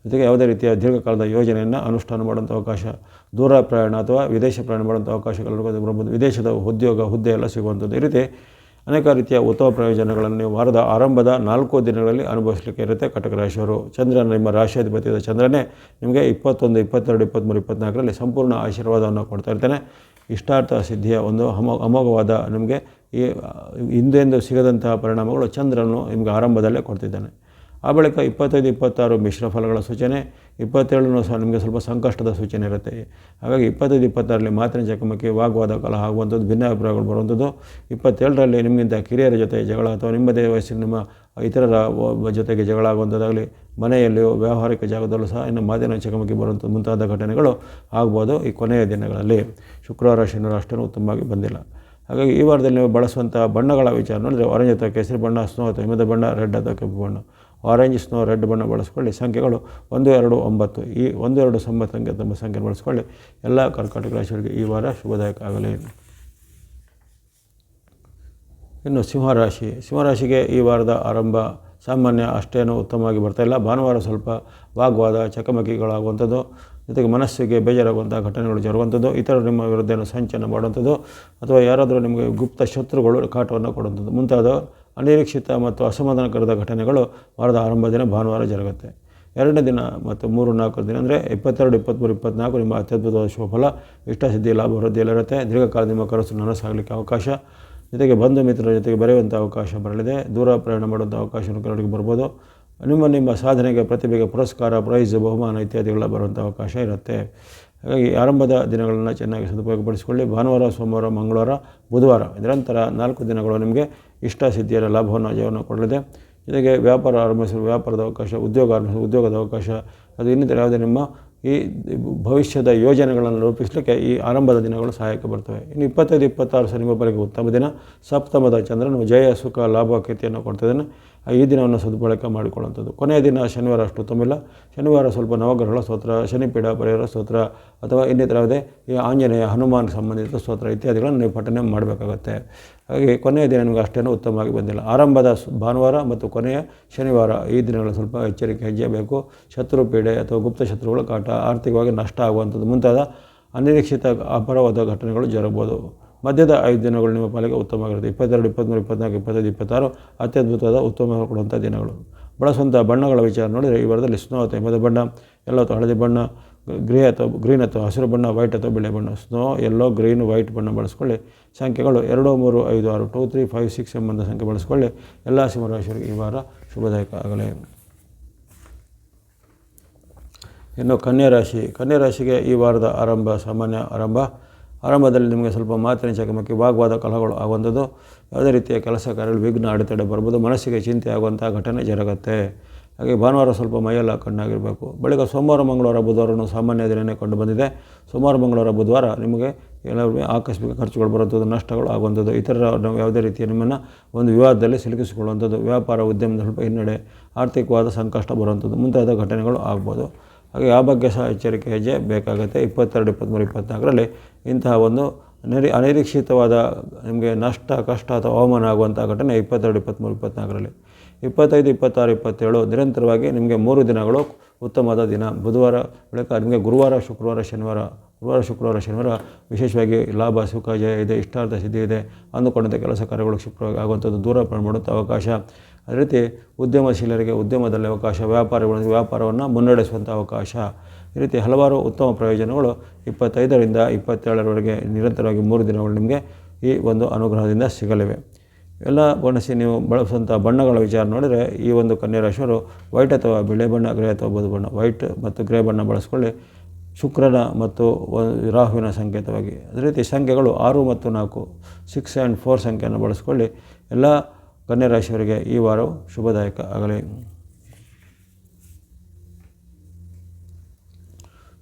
ಜೊತೆಗೆ ಯಾವುದೇ ರೀತಿಯ ದೀರ್ಘಕಾಲದ ಯೋಜನೆಯನ್ನು ಅನುಷ್ಠಾನ ಮಾಡುವಂಥ ಅವಕಾಶ, ದೂರ ಪ್ರಯಾಣ ಅಥವಾ ವಿದೇಶ ಪ್ರಯಾಣ ಮಾಡುವಂಥ ಅವಕಾಶಗಳು ವಿದೇಶದ ಉದ್ಯೋಗ, ಹುದ್ದೆ ಎಲ್ಲ ಸಿಗುವಂಥದ್ದು. ಈ ರೀತಿ ಅನೇಕ ರೀತಿಯ ಉತ್ತಮ ಪ್ರಯೋಜನಗಳನ್ನು ನೀವು ವಾರದ ಆರಂಭದ ನಾಲ್ಕು ದಿನಗಳಲ್ಲಿ ಅನುಭವಿಸಲಿಕ್ಕೆ ಇರುತ್ತೆ ಕಟಕ ರಾಶಿಯವರು ಚಂದ್ರನ ನಿಮ್ಮ ರಾಶಿಯಾಧಿಪತಿಯಾದ ಚಂದ್ರನೇ ನಿಮಗೆ ಇಪ್ಪತ್ತೊಂದು, ಇಪ್ಪತ್ತೆರಡು, ಇಪ್ಪತ್ತ್ಮೂರು, ಇಪ್ಪತ್ತ್ನಾಲ್ಕರಲ್ಲಿ ಸಂಪೂರ್ಣ ಆಶೀರ್ವಾದವನ್ನು ಕೊಡ್ತಾ ಇರ್ತೇನೆ ಇಷ್ಟಾರ್ಥ ಸಿದ್ಧಿಯ ಒಂದು ಅಮೋ, ಅಮೋಘವಾದ ನಿಮಗೆ ಈ ಹಿಂದೆಂದು ಸಿಗದಂತಹ ಪರಿಣಾಮಗಳು ಚಂದ್ರನು ನಿಮಗೆ ಆರಂಭದಲ್ಲೇ ಕೊಡ್ತಿದ್ದಾನೆ. ಆ ಬಳಿಕ ಇಪ್ಪತ್ತೈದು, ಇಪ್ಪತ್ತಾರು ಮಿಶ್ರ ಫಲಗಳ ಸೂಚನೆ. ಇಪ್ಪತ್ತೇಳನೂ ಸಹ ನಿಮಗೆ ಸ್ವಲ್ಪ ಸಂಕಷ್ಟದ ಸೂಚನೆ ಇರುತ್ತೆ. ಹಾಗಾಗಿ ಇಪ್ಪತ್ತೈದು, ಇಪ್ಪತ್ತಾರರಲ್ಲಿ ಮಾತಿನ ಚಕಮಕಿ ವಾಗ್ವಾದ ಕಲಹ ಆಗುವಂಥದ್ದು, ಭಿನ್ನಾಭಿಪ್ರಾಯಗಳು ಬರುವಂಥದ್ದು, ಇಪ್ಪತ್ತೇಳರಲ್ಲಿ ನಿಮಗಿಂತ ಕಿರಿಯರ ಜೊತೆ ಜಗಳ ಅಥವಾ ನಿಮ್ಮದೇ ವಯಸ್ಸಿನ ನಿಮ್ಮ ಇತರರ ಜೊತೆಗೆ ಜಗಳ ಆಗುವಂಥದ್ದಾಗಲಿ, ಮನೆಯಲ್ಲಿಯೋ ವ್ಯಾವಹಾರಿಕ ಜಾಗದಲ್ಲೂ ಸಹ ಇನ್ನು ಮಾತಿನ ಚಕಮಕಿ ಬರುವಂಥ ಮುಂತಾದ ಘಟನೆಗಳು ಆಗ್ಬೋದು ಈ ಕೊನೆಯ ದಿನಗಳಲ್ಲಿ. ಶುಕ್ರವಾರ, ಶನಿವಾರ ಅಷ್ಟೇನೂ ಉತ್ತಮವಾಗಿ ಬಂದಿಲ್ಲ. ಹಾಗಾಗಿ ಈ ವಾರದಲ್ಲಿ ನೀವು ಬಳಸುವಂಥ ಬಣ್ಣಗಳ ವಿಚಾರ ನೋಡಿದರೆ ಆರೆಂಜ್ ಅಥವಾ ಕೇಸರಿ ಬಣ್ಣ ಸ್ನೋ ಅಥವಾ ಹಿಮದ ಬಣ್ಣ ರೆಡ್ ಅಥವಾ ಕೆಂಪು ಬಣ್ಣ. ಆರೆಂಜ್ ಸ್ನೋ ರೆಡ್ ಬಣ್ಣ ಬಳಸ್ಕೊಳ್ಳಿ. ಸಂಖ್ಯೆಗಳು ಒಂದು, ಎರಡು, ಒಂಬತ್ತು. ಈ ಒಂದು, ಎರಡು ಸಂಖ್ಯೆ ತಮ್ಮ ಸಂಖ್ಯೆ ಬಳಸ್ಕೊಳ್ಳಿ. ಎಲ್ಲ ಕರ್ಕಾಟಕ ರಾಶಿಯವರಿಗೆ ಈ ವಾರ ಶುಭದಾಯಕ ಆಗಲಿ ಇನ್ನು ಸಿಂಹರಾಶಿ. ಸಿಂಹರಾಶಿಗೆ ಈ ವಾರದ ಆರಂಭ ಸಾಮಾನ್ಯ ಅಷ್ಟೇನೂ ಉತ್ತಮವಾಗಿ ಬರ್ತಾಯಿಲ್ಲ ಭಾನುವಾರ ಸ್ವಲ್ಪ ವಾಗ್ವಾದ, ಚಕಮಕಿಗಳಾಗುವಂಥದ್ದು. ಜೊತೆಗೆ ಮನಸ್ಸಿಗೆ ಬೇಜಾರಾಗುವಂಥ ಘಟನೆಗಳು ಜರುಗುವಂಥದ್ದು. ಇತರರು ನಿಮ್ಮ ವಿರುದ್ಧ ಸಂಚನ ಮಾಡುವಂಥದ್ದು. ಅಥವಾ ಯಾರಾದರೂ ನಿಮಗೆ ಗುಪ್ತ ಶತ್ರುಗಳು ಕಾಟವನ್ನು ಕೊಡುವಂಥದ್ದು. ಮುಂತಾದ ಅನಿರೀಕ್ಷಿತ ಮತ್ತು ಅಸಮಾಧಾನಕರದ ಘಟನೆಗಳು ವಾರದ ಆರಂಭ ದಿನ ಭಾನುವಾರ ಜರುಗುತ್ತೆ. ಎರಡನೇ ದಿನ ಮತ್ತು ಮೂರು ನಾಲ್ಕು ದಿನ ಅಂದರೆ ಇಪ್ಪತ್ತೆರಡು, ಇಪ್ಪತ್ತ್ಮೂರು, ಇಪ್ಪತ್ತ್ನಾಲ್ಕು ನಿಮ್ಮ ಅತ್ಯದ್ಭುತವಾದ ಶುಭಫಲ ಇಷ್ಟಸಿದ್ಧಿ, ಲಾಭ ವೃದ್ಧಿಯಲ್ಲಿರುತ್ತೆ ದೀರ್ಘಕಾಲ ನಿಮ್ಮ ಕನಸು ನನಸಾಗಲಿಕ್ಕೆ ಅವಕಾಶ. ಜೊತೆಗೆ ಬಂಧು ಮಿತ್ರರ ಜೊತೆಗೆ ಬರೆಯುವಂಥ ಅವಕಾಶ ಬರಲಿದೆ. ದೂರ ಪ್ರಯಾಣ ಮಾಡುವಂಥ ಅವಕಾಶ ಕೆಲವರಿಗೆ ಬರ್ಬೋದು. ನಿಮ್ಮ ನಿಮ್ಮ ಸಾಧನೆಗೆ, ಪ್ರತಿಭೆಗೆ ಪುರಸ್ಕಾರ ಪ್ರೈಸ್ ಬಹುಮಾನ ಇತ್ಯಾದಿಗಳ ಬರುವಂಥ ಅವಕಾಶ ಇರುತ್ತೆ. ಹಾಗಾಗಿ ಆರಂಭದ ದಿನಗಳನ್ನು ಚೆನ್ನಾಗಿ ಸದುಪಯೋಗಪಡಿಸಿಕೊಳ್ಳಿ. ಭಾನುವಾರ, ಸೋಮವಾರ, ಮಂಗಳವಾರ, ಬುಧವಾರ ನಿರಂತರ ನಾಲ್ಕು ದಿನಗಳು ನಿಮಗೆ ಇಷ್ಟ ಸಿದ್ಧಿಯರ ಲಾಭವನ್ನು ಜಯವನ್ನು ಕೊಡಲಿದೆ. ಜೊತೆಗೆ ವ್ಯಾಪಾರ ಆರಂಭಿಸಲು ವ್ಯಾಪಾರದ ಅವಕಾಶ, ಉದ್ಯೋಗ ಆರಂಭಿಸಲು ಉದ್ಯೋಗದ ಅವಕಾಶ, ಅದು ಇನ್ನಿತರ ಯಾವುದೇ ನಿಮ್ಮ ಈ ಭವಿಷ್ಯದ ಯೋಜನೆಗಳನ್ನು ರೂಪಿಸಲಿಕ್ಕೆ ಈ ಆರಂಭದ ದಿನಗಳು ಸಹಾಯಕ್ಕೆ ಬರ್ತವೆ. ಇನ್ನು ಇಪ್ಪತ್ತೈದು, ಇಪ್ಪತ್ತಾರು ಸಹ ನಿಮ್ಮ ಬಳಿಗೆ ಉತ್ತಮ ದಿನ. ಸಪ್ತಮದ ಚಂದ್ರನು ಜಯ, ಸುಖ, ಲಾಭ, ಕೀರ್ತಿಯನ್ನು ಕೊಡ್ತಿದ್ದಾನೆ ಈ ದಿನವನ್ನು ಸದ್ಬಳಕೆ ಮಾಡಿಕೊಳ್ಳುವಂಥದ್ದು. ಕೊನೆಯ ದಿನ ಶನಿವಾರ ಅಷ್ಟು ತುಂಬಿಲ್ಲ ಶನಿವಾರ ಸ್ವಲ್ಪ ನವಗ್ರಹಗಳ ಸ್ತೋತ್ರ ಶನಿಪೀಠ ಪರಿಹಾರ ಸ್ತೋತ್ರ, ಅಥವಾ ಇನ್ನಿತರ ಯಾವುದೇ ಈ ಆಂಜನೇಯ, ಹನುಮಾನ್ ಸಂಬಂಧಿತ ಸ್ತೋತ್ರ ಇತ್ಯಾದಿಗಳನ್ನು ನೀವು ಪಠನೆ ಮಾಡಬೇಕಾಗತ್ತೆ. ಹಾಗೆ ಕೊನೆಯ ದಿನ ನಿಮಗೆ ಅಷ್ಟೇನು ಉತ್ತಮವಾಗಿ ಬಂದಿಲ್ಲ. ಆರಂಭದ ಭಾನುವಾರ ಮತ್ತು ಕೊನೆಯ ಶನಿವಾರ ಈ ದಿನಗಳು ಸ್ವಲ್ಪ ಎಚ್ಚರಿಕೆ ಹೆಜ್ಜೆ ಬೇಕು ಶತ್ರು ಪೀಡೆ ಅಥವಾ ಗುಪ್ತ ಶತ್ರುಗಳ ಕಾಟ ಆರ್ಥಿಕವಾಗಿ ನಷ್ಟ ಆಗುವಂಥದ್ದು ಮುಂತಾದ ಅನಿರೀಕ್ಷಿತ ಅಪರವಾದ ಘಟನೆಗಳು ಜರಗಬಹುದು ಮಧ್ಯದ ಐದು ದಿನಗಳು ನಿಮ್ಮ ಪಾಲಿಗೆ ಉತ್ತಮವಾಗಿರುತ್ತೆ. ಇಪ್ಪತ್ತೆರಡು ಇಪ್ಪತ್ತ್ಮೂರು ಇಪ್ಪತ್ನಾಲ್ಕು, ಇಪ್ಪತ್ತೈದು, ಇಪ್ಪತ್ತಾರು ಅತ್ಯದ್ಭುತವಾದ ಉತ್ತಮ ಕೊಡುವಂಥ ದಿನಗಳು. ಬಳಸುವಂಥ ಬಣ್ಣಗಳ ವಿಚಾರ ನೋಡಿದರೆ ಈ ವಾರದಲ್ಲಿ ಸ್ನೋ ಅಥವಾ ಹಿಮದ ಬಣ್ಣ ಎಲ್ಲೋ ಅಥವಾ ಹಳದಿ ಬಣ್ಣ ಗ್ರೇ ಅಥವಾ ಗ್ರೀನ್ ಅಥವಾ ಹಸಿರು ಬಣ್ಣ ವೈಟ್ ಅಥವಾ ಬಿಳಿ ಬಣ್ಣ. ಸ್ನೋ ಎಲ್ಲೋ ಗ್ರೀನ್ ವೈಟ್ ಬಣ್ಣ ಬಳಸ್ಕೊಳ್ಳಿ. ಸಂಖ್ಯೆಗಳು ಎರಡು, ಮೂರು, ಐದು, ಆರು ಟೂ ತ್ರೀ ಫೈವ್ ಸಿಕ್ಸ್ ಎಂಬಂಥ ಸಂಖ್ಯೆ ಬಳಸ್ಕೊಳ್ಳಿ. ಎಲ್ಲ ಸಿಂಹರಾಶಿಯವರಿಗೆ ಈ ವಾರ ಶುಭದಾಯಕ ಆಗಲಿ. ಇನ್ನು ಕನ್ಯಾ ರಾಶಿ. ಕನ್ಯಾ ರಾಶಿಗೆ ಈ ವಾರದ ಆರಂಭ, ಸಾಮಾನ್ಯ ಆರಂಭ. ಆರಂಭದಲ್ಲಿ ನಿಮಗೆ ಸ್ವಲ್ಪ ಮಾತಿನ ಚಕಮಕಿ, ವಾಗ್ವಾದ ಕಲಹಗಳು ಆಗುವಂಥದ್ದು. ಯಾವುದೇ ರೀತಿಯ ಕೆಲಸ ಕಾರ್ಯಗಳು ವಿಘ್ನ, ಅಡೆತಡೆ ಬರ್ಬೋದು. ಮನಸ್ಸಿಗೆ ಚಿಂತೆ ಆಗುವಂಥ ಘಟನೆ ಜರುಗುತ್ತೆ. ಹಾಗೆ ಭಾನುವಾರ ಸ್ವಲ್ಪ ಮೈಯೆಲ್ಲ ಕಣ್ಣಾಗಿರಬೇಕು. ಬಳಿಕ ಸೋಮವಾರ, ಮಂಗಳವಾರ ಬುಧವಾರನೂ ಸಾಮಾನ್ಯ ದಿನವೇ ಕಂಡು ಬಂದಿದೆ. ಸೋಮವಾರ, ಮಂಗಳವಾರ, ಬುಧವಾರ ನಿಮಗೆ ಏನಾದರೂ ಆಕಸ್ಮಿಕ ಖರ್ಚುಗಳು ಬರುವಂಥದ್ದು, ನಷ್ಟಗಳು ಆಗುವಂಥದ್ದು ಇತರ ಯಾವುದೇ ರೀತಿಯ ನಿಮ್ಮನ್ನು ಒಂದು ವಿವಾದದಲ್ಲಿ ಸಿಲುಕಿಸಿಕೊಳ್ಳುವಂಥದ್ದು, ವ್ಯಾಪಾರ ಉದ್ಯಮದ ಸ್ವಲ್ಪ ಹಿನ್ನಡೆ, ಆರ್ಥಿಕವಾದ ಸಂಕಷ್ಟ ಬರುವಂಥದ್ದು ಮುಂತಾದ ಘಟನೆಗಳು ಆಗ್ಬೋದು. ಹಾಗೆ ಆ ಬಗ್ಗೆ ಸಹ ಎಚ್ಚರಿಕೆ ಹೆಜ್ಜೆ ಬೇಕಾಗುತ್ತೆ ಇಪ್ಪತ್ತೆರಡು ಇಪ್ಪತ್ತ್ಮೂರು ಇಪ್ಪತ್ತ್ನಾಲ್ಕರಲ್ಲಿ ಇಂತಹ ಒಂದು ನಿರಿ, ಅನಿರೀಕ್ಷಿತವಾದ ನಿಮಗೆ ನಷ್ಟ, ಕಷ್ಟ ಅಥವಾ ಅವಮಾನ ಆಗುವಂಥ ಘಟನೆ ಇಪ್ಪತ್ತೆರಡು ಇಪ್ಪತ್ತ್ಮೂರು ಇಪ್ಪತ್ತ್ನಾಲ್ಕರಲ್ಲಿ ಇಪ್ಪತ್ತೈದು, ಇಪ್ಪತ್ತಾರು, ಇಪ್ಪತ್ತೇಳು ನಿರಂತರವಾಗಿ ನಿಮಗೆ ಮೂರು ದಿನಗಳು ಉತ್ತಮವಾದ ದಿನ. ಬುಧವಾರ ಬಳಿಕ ನಿಮಗೆ ಗುರುವಾರ, ಶುಕ್ರವಾರ, ಶನಿವಾರ ಗುರುವಾರ, ಶುಕ್ರವಾರ, ಶನಿವಾರ ವಿಶೇಷವಾಗಿ ಲಾಭ, ಸುಖ, ಜಯ ಇದೆ, ಇಷ್ಟಾರ್ಥ ಸಿದ್ಧಿ ಇದೆ. ಅಂದುಕೊಂಡಂಥ ಕೆಲಸ ಕಾರ್ಯಗಳು ಶುಕ್ರವಾಗಿ ಆಗುವಂಥದ್ದು ದೂರ ಮಾಡುವಂಥ ಅವಕಾಶ. ಅದೇ ರೀತಿ ಉದ್ಯಮಶೀಲರಿಗೆ ಉದ್ಯಮದಲ್ಲಿ ಅವಕಾಶ ವ್ಯಾಪಾರಿಗಳಿಗೆ ವ್ಯಾಪಾರವನ್ನು ಮುನ್ನಡೆಸುವಂಥ ಅವಕಾಶ. ಈ ರೀತಿ ಹಲವಾರು ಉತ್ತಮ ಪ್ರಯೋಜನಗಳು ಇಪ್ಪತ್ತೈದರಿಂದ ಇಪ್ಪತ್ತೇಳರವರೆಗೆ ನಿರಂತರವಾಗಿ ಮೂರು ದಿನಗಳು ನಿಮಗೆ ಈ ಒಂದು ಅನುಗ್ರಹದಿಂದ ಸಿಗಲಿವೆ. ಎಲ್ಲ ಬಣಸಿ ನೀವು ಬಳಸುವಂಥ ಬಣ್ಣಗಳ ವಿಚಾರ ನೋಡಿದರೆ ಈ ಒಂದು ಕನ್ಯಾ ವೈಟ್ ಅಥವಾ ಬಿಳಿ ಬಣ್ಣ, ಗ್ರೇ ಅಥವಾ ಬೂದು ಬಣ್ಣ, ವೈಟ್ ಮತ್ತು ಗ್ರೇ ಬಣ್ಣ ಬಳಸ್ಕೊಳ್ಳಿ. ಶುಕ್ರನ ಮತ್ತು ರಾಹುವಿನ ಸಂಕೇತವಾಗಿ. ಅದೇ ರೀತಿ ಸಂಖ್ಯೆಗಳು ಆರು ಮತ್ತು ನಾಲ್ಕು ಸಿಕ್ಸ್ ಆ್ಯಂಡ್ ಫೋರ್ ಸಂಖ್ಯೆಯನ್ನು ಬಳಸಿಕೊಳ್ಳಿ. ಎಲ್ಲ ಕನ್ಯಾ ರಾಶಿಯವರಿಗೆ ಈ ವಾರವು ಶುಭದಾಯಕ ಆಗಲಿ.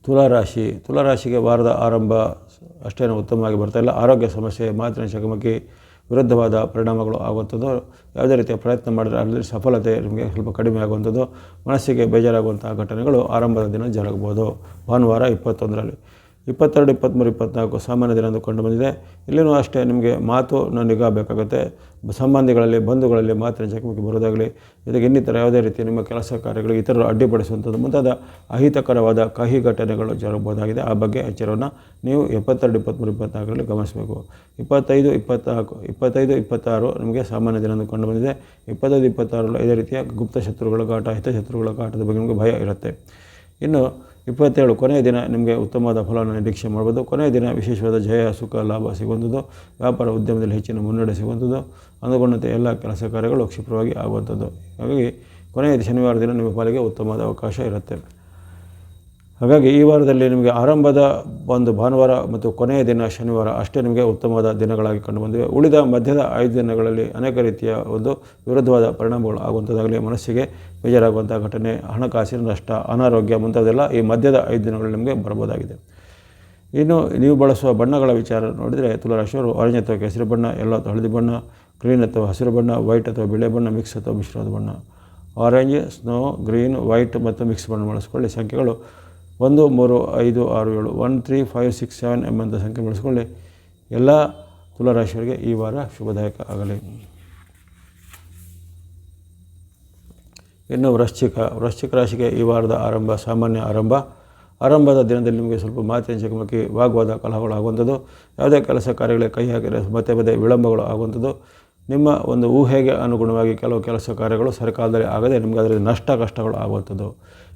ತುಲಾರಾಶಿ, ತುಲಾರಾಶಿಗೆ ವಾರದ ಆರಂಭ ಅಷ್ಟೇನೂ ಉತ್ತಮವಾಗಿ ಬರ್ತಾಯಿಲ್ಲ ಆರೋಗ್ಯ ಸಮಸ್ಯೆ, ಮಾತಿನ ಚಕಮಕಿ ವಿರುದ್ಧವಾದ ಪರಿಣಾಮಗಳು ಆಗುವಂಥದ್ದು, ಯಾವುದೇ ರೀತಿಯ ಪ್ರಯತ್ನ ಮಾಡಿದರೆ ಅದರಲ್ಲಿ ಸಫಲತೆ ನಿಮಗೆ ಸ್ವಲ್ಪ ಕಡಿಮೆ ಆಗುವಂಥದ್ದು, ಮನಸ್ಸಿಗೆ ಬೇಜಾರಾಗುವಂಥ ಘಟನೆಗಳು ಆರಂಭದ ದಿನ ಜರುಗಬಹುದು. ಭಾನುವಾರ ಇಪ್ಪತ್ತೊಂದರಲ್ಲಿ. ಇಪ್ಪತ್ತೆರಡು, ಇಪ್ಪತ್ತ್ಮೂರು, ಇಪ್ಪತ್ತ್ನಾಲ್ಕು ಸಾಮಾನ್ಯ ದಿನ ಎಂದು ಕಂಡು ಬಂದಿದೆ. ಇಲ್ಲಿನೂ ಅಷ್ಟೇ ನಿಮಗೆ ಮಾತು ನಿಗಾ ಬೇಕಾಗುತ್ತೆ. ಸಂಬಂಧಿಗಳಲ್ಲಿ, ಬಂಧುಗಳಲ್ಲಿ ಮಾತಿನ ಚಕಮಕಿ ಬರೋದಾಗಲಿ ಜೊತೆಗೆ ಇನ್ನಿತರ ಯಾವುದೇ ರೀತಿ ನಿಮ್ಮ ಕೆಲಸ ಕಾರ್ಯಗಳಿಗೆ ಇತರರು ಅಡ್ಡಿಪಡಿಸುವಂಥದ್ದು ಮುಂತಾದ ಅಹಿತಕರವಾದ ಕಹಿ ಘಟನೆಗಳು ಜರುಗಬಹುದಾಗಿದೆ. ಆ ಬಗ್ಗೆ ಎಚ್ಚರವನ್ನು ನೀವು ಎಪ್ಪತ್ತೆರಡು, ಇಪ್ಪತ್ತ್ಮೂರು, ಇಪ್ಪತ್ತ್ನಾಲ್ಕರಲ್ಲಿ ಗಮನಿಸಬೇಕು. ಇಪ್ಪತ್ತೈದು, ಇಪ್ಪತ್ತ್ನಾಲ್ಕು, ಇಪ್ಪತ್ತೈದು, ಇಪ್ಪತ್ತಾರು ನಿಮಗೆ ಸಾಮಾನ್ಯ ದಿನ ಎಂದು ಕಂಡು ಬಂದಿದೆ. ಇಪ್ಪತ್ತೈದು, ಇಪ್ಪತ್ತಾರರಲ್ಲಿ ಇದೇ ರೀತಿಯ ಗುಪ್ತ ಶತ್ರುಗಳ ಕಾಟ ಹಿತಶತ್ರುಗಳ ಕಾಟದ ಬಗ್ಗೆ ನಿಮಗೆ ಭಯ ಇರುತ್ತೆ. ಇನ್ನು ಇಪ್ಪತ್ತೇಳು, ಕೊನೆಯ ದಿನ ನಿಮಗೆ ಉತ್ತಮವಾದ ಫಲವನ್ನು ನಿರೀಕ್ಷೆ ಮಾಡ್ಬೋದು. ಕೊನೆಯ ದಿನ ವಿಶೇಷವಾದ ಜಯ, ಸುಖ, ಲಾಭ ಸಿಗುವಂಥದ್ದು. ವ್ಯಾಪಾರ ಉದ್ಯಮದಲ್ಲಿ ಹೆಚ್ಚಿನ ಮುನ್ನಡೆ ಸಿಗುವಂಥದ್ದು. ಅಂದುಕೊಂಡಂತೆ ಎಲ್ಲ ಕೆಲಸ ಕಾರ್ಯಗಳು ಕ್ಷಿಪ್ರವಾಗಿ ಆಗುವಂಥದ್ದು. ಹಾಗಾಗಿ ಕೊನೆಯ ಶನಿವಾರ ದಿನ ನಿಮ್ಮ ಪಾಲಿಗೆ ಉತ್ತಮವಾದ ಅವಕಾಶ ಇರುತ್ತೆ. ಹಾಗಾಗಿ ಈ ವಾರದಲ್ಲಿ ನಿಮಗೆ ಆರಂಭದ ಒಂದು ಭಾನುವಾರ ಮತ್ತು ಕೊನೆಯ ದಿನ ಶನಿವಾರ ಅಷ್ಟೇ ನಿಮಗೆ ಉತ್ತಮವಾದ ದಿನಗಳಾಗಿ ಕಂಡುಬಂದಿವೆ. ಉಳಿದ ಮಧ್ಯದ ಐದು ದಿನಗಳಲ್ಲಿ ಅನೇಕ ರೀತಿಯ ಒಂದು ವಿರುದ್ಧವಾದ ಪರಿಣಾಮಗಳು ಆಗುವಂಥದ್ದಾಗಲಿ, ಮನಸ್ಸಿಗೆ ಬೇಜಾರಾಗುವಂಥ ಘಟನೆ, ಹಣಕಾಸಿನ ನಷ್ಟ, ಅನಾರೋಗ್ಯ ಮುಂತಾದೆಲ್ಲ ಈ ಮಧ್ಯದ ಐದು ದಿನಗಳಲ್ಲಿ ನಿಮಗೆ ಬರಬಹುದಾಗಿದೆ. ಇನ್ನು ನೀವು ಬಳಸುವ ಬಣ್ಣಗಳ ವಿಚಾರ ನೋಡಿದರೆ ತುಲಾರಾಶಿಯವರು ಆರೆಂಜ್ ಅಥವಾ ಕೇಸರಿ ಬಣ್ಣ ಎಲ್ಲ ಅಥವಾ ಹಳದಿ ಬಣ್ಣ ಗ್ರೀನ್ ಅಥವಾ ಹಸಿರು ಬಣ್ಣ ವೈಟ್ ಅಥವಾ ಬಿಳೆ ಬಣ್ಣ ಮಿಕ್ಸ್ ಅಥವಾ ಮಿಶ್ರವಾದ ಬಣ್ಣ. ಆರೆಂಜ್ ಸ್ನೋ ಗ್ರೀನ್ ವೈಟ್ ಮತ್ತು ಮಿಕ್ಸ್ ಬಣ್ಣ ಬಳಸ್ಕೊಳ್ಳಿ. ಸಂಖ್ಯೆಗಳು ಒಂದು, ಮೂರು, ಐದು, ಆರು, ಏಳು, one, three, five, six, seven ಎಂಬಂಥ ಸಂಖ್ಯೆ ಬಳಸ್ಕೊಳ್ಳಿ. ಎಲ್ಲ ತುಲಾರಾಶಿಯವರಿಗೆ ಈ ವಾರ ಶುಭದಾಯಕ ಆಗಲಿ. ಇನ್ನು ವೃಶ್ಚಿಕ ವೃಶ್ಚಿಕ ರಾಶಿಗೆ ಈ ವಾರದ ಆರಂಭ, ಸಾಮಾನ್ಯ ಆರಂಭ. ಆರಂಭದ ದಿನದಲ್ಲಿ ನಿಮಗೆ ಸ್ವಲ್ಪ ಮಾತಿನ ಚಕಮಕಿ, ವಾಗ್ವಾದ, ಕಲಹಗಳು ಆಗುವಂಥದ್ದು. ಯಾವುದೇ ಕೆಲಸ ಕಾರ್ಯಗಳಿಗೆ ಕೈ ಹಾಕಿದರೆ ಮತ್ತೆ ಪದೇ ವಿಳಂಬಗಳು ಆಗುವಂಥದ್ದು. ನಿಮ್ಮ ಒಂದು ಊಹೆಗೆ ಅನುಗುಣವಾಗಿ ಕೆಲವು ಕೆಲಸ ಕಾರ್ಯಗಳು ಸರ್ಕಾರದಲ್ಲಿ ಆಗದೆ ನಿಮಗೆ ಅದರಲ್ಲಿ ನಷ್ಟ, ಕಷ್ಟಗಳು ಆಗುವಂಥದ್ದು.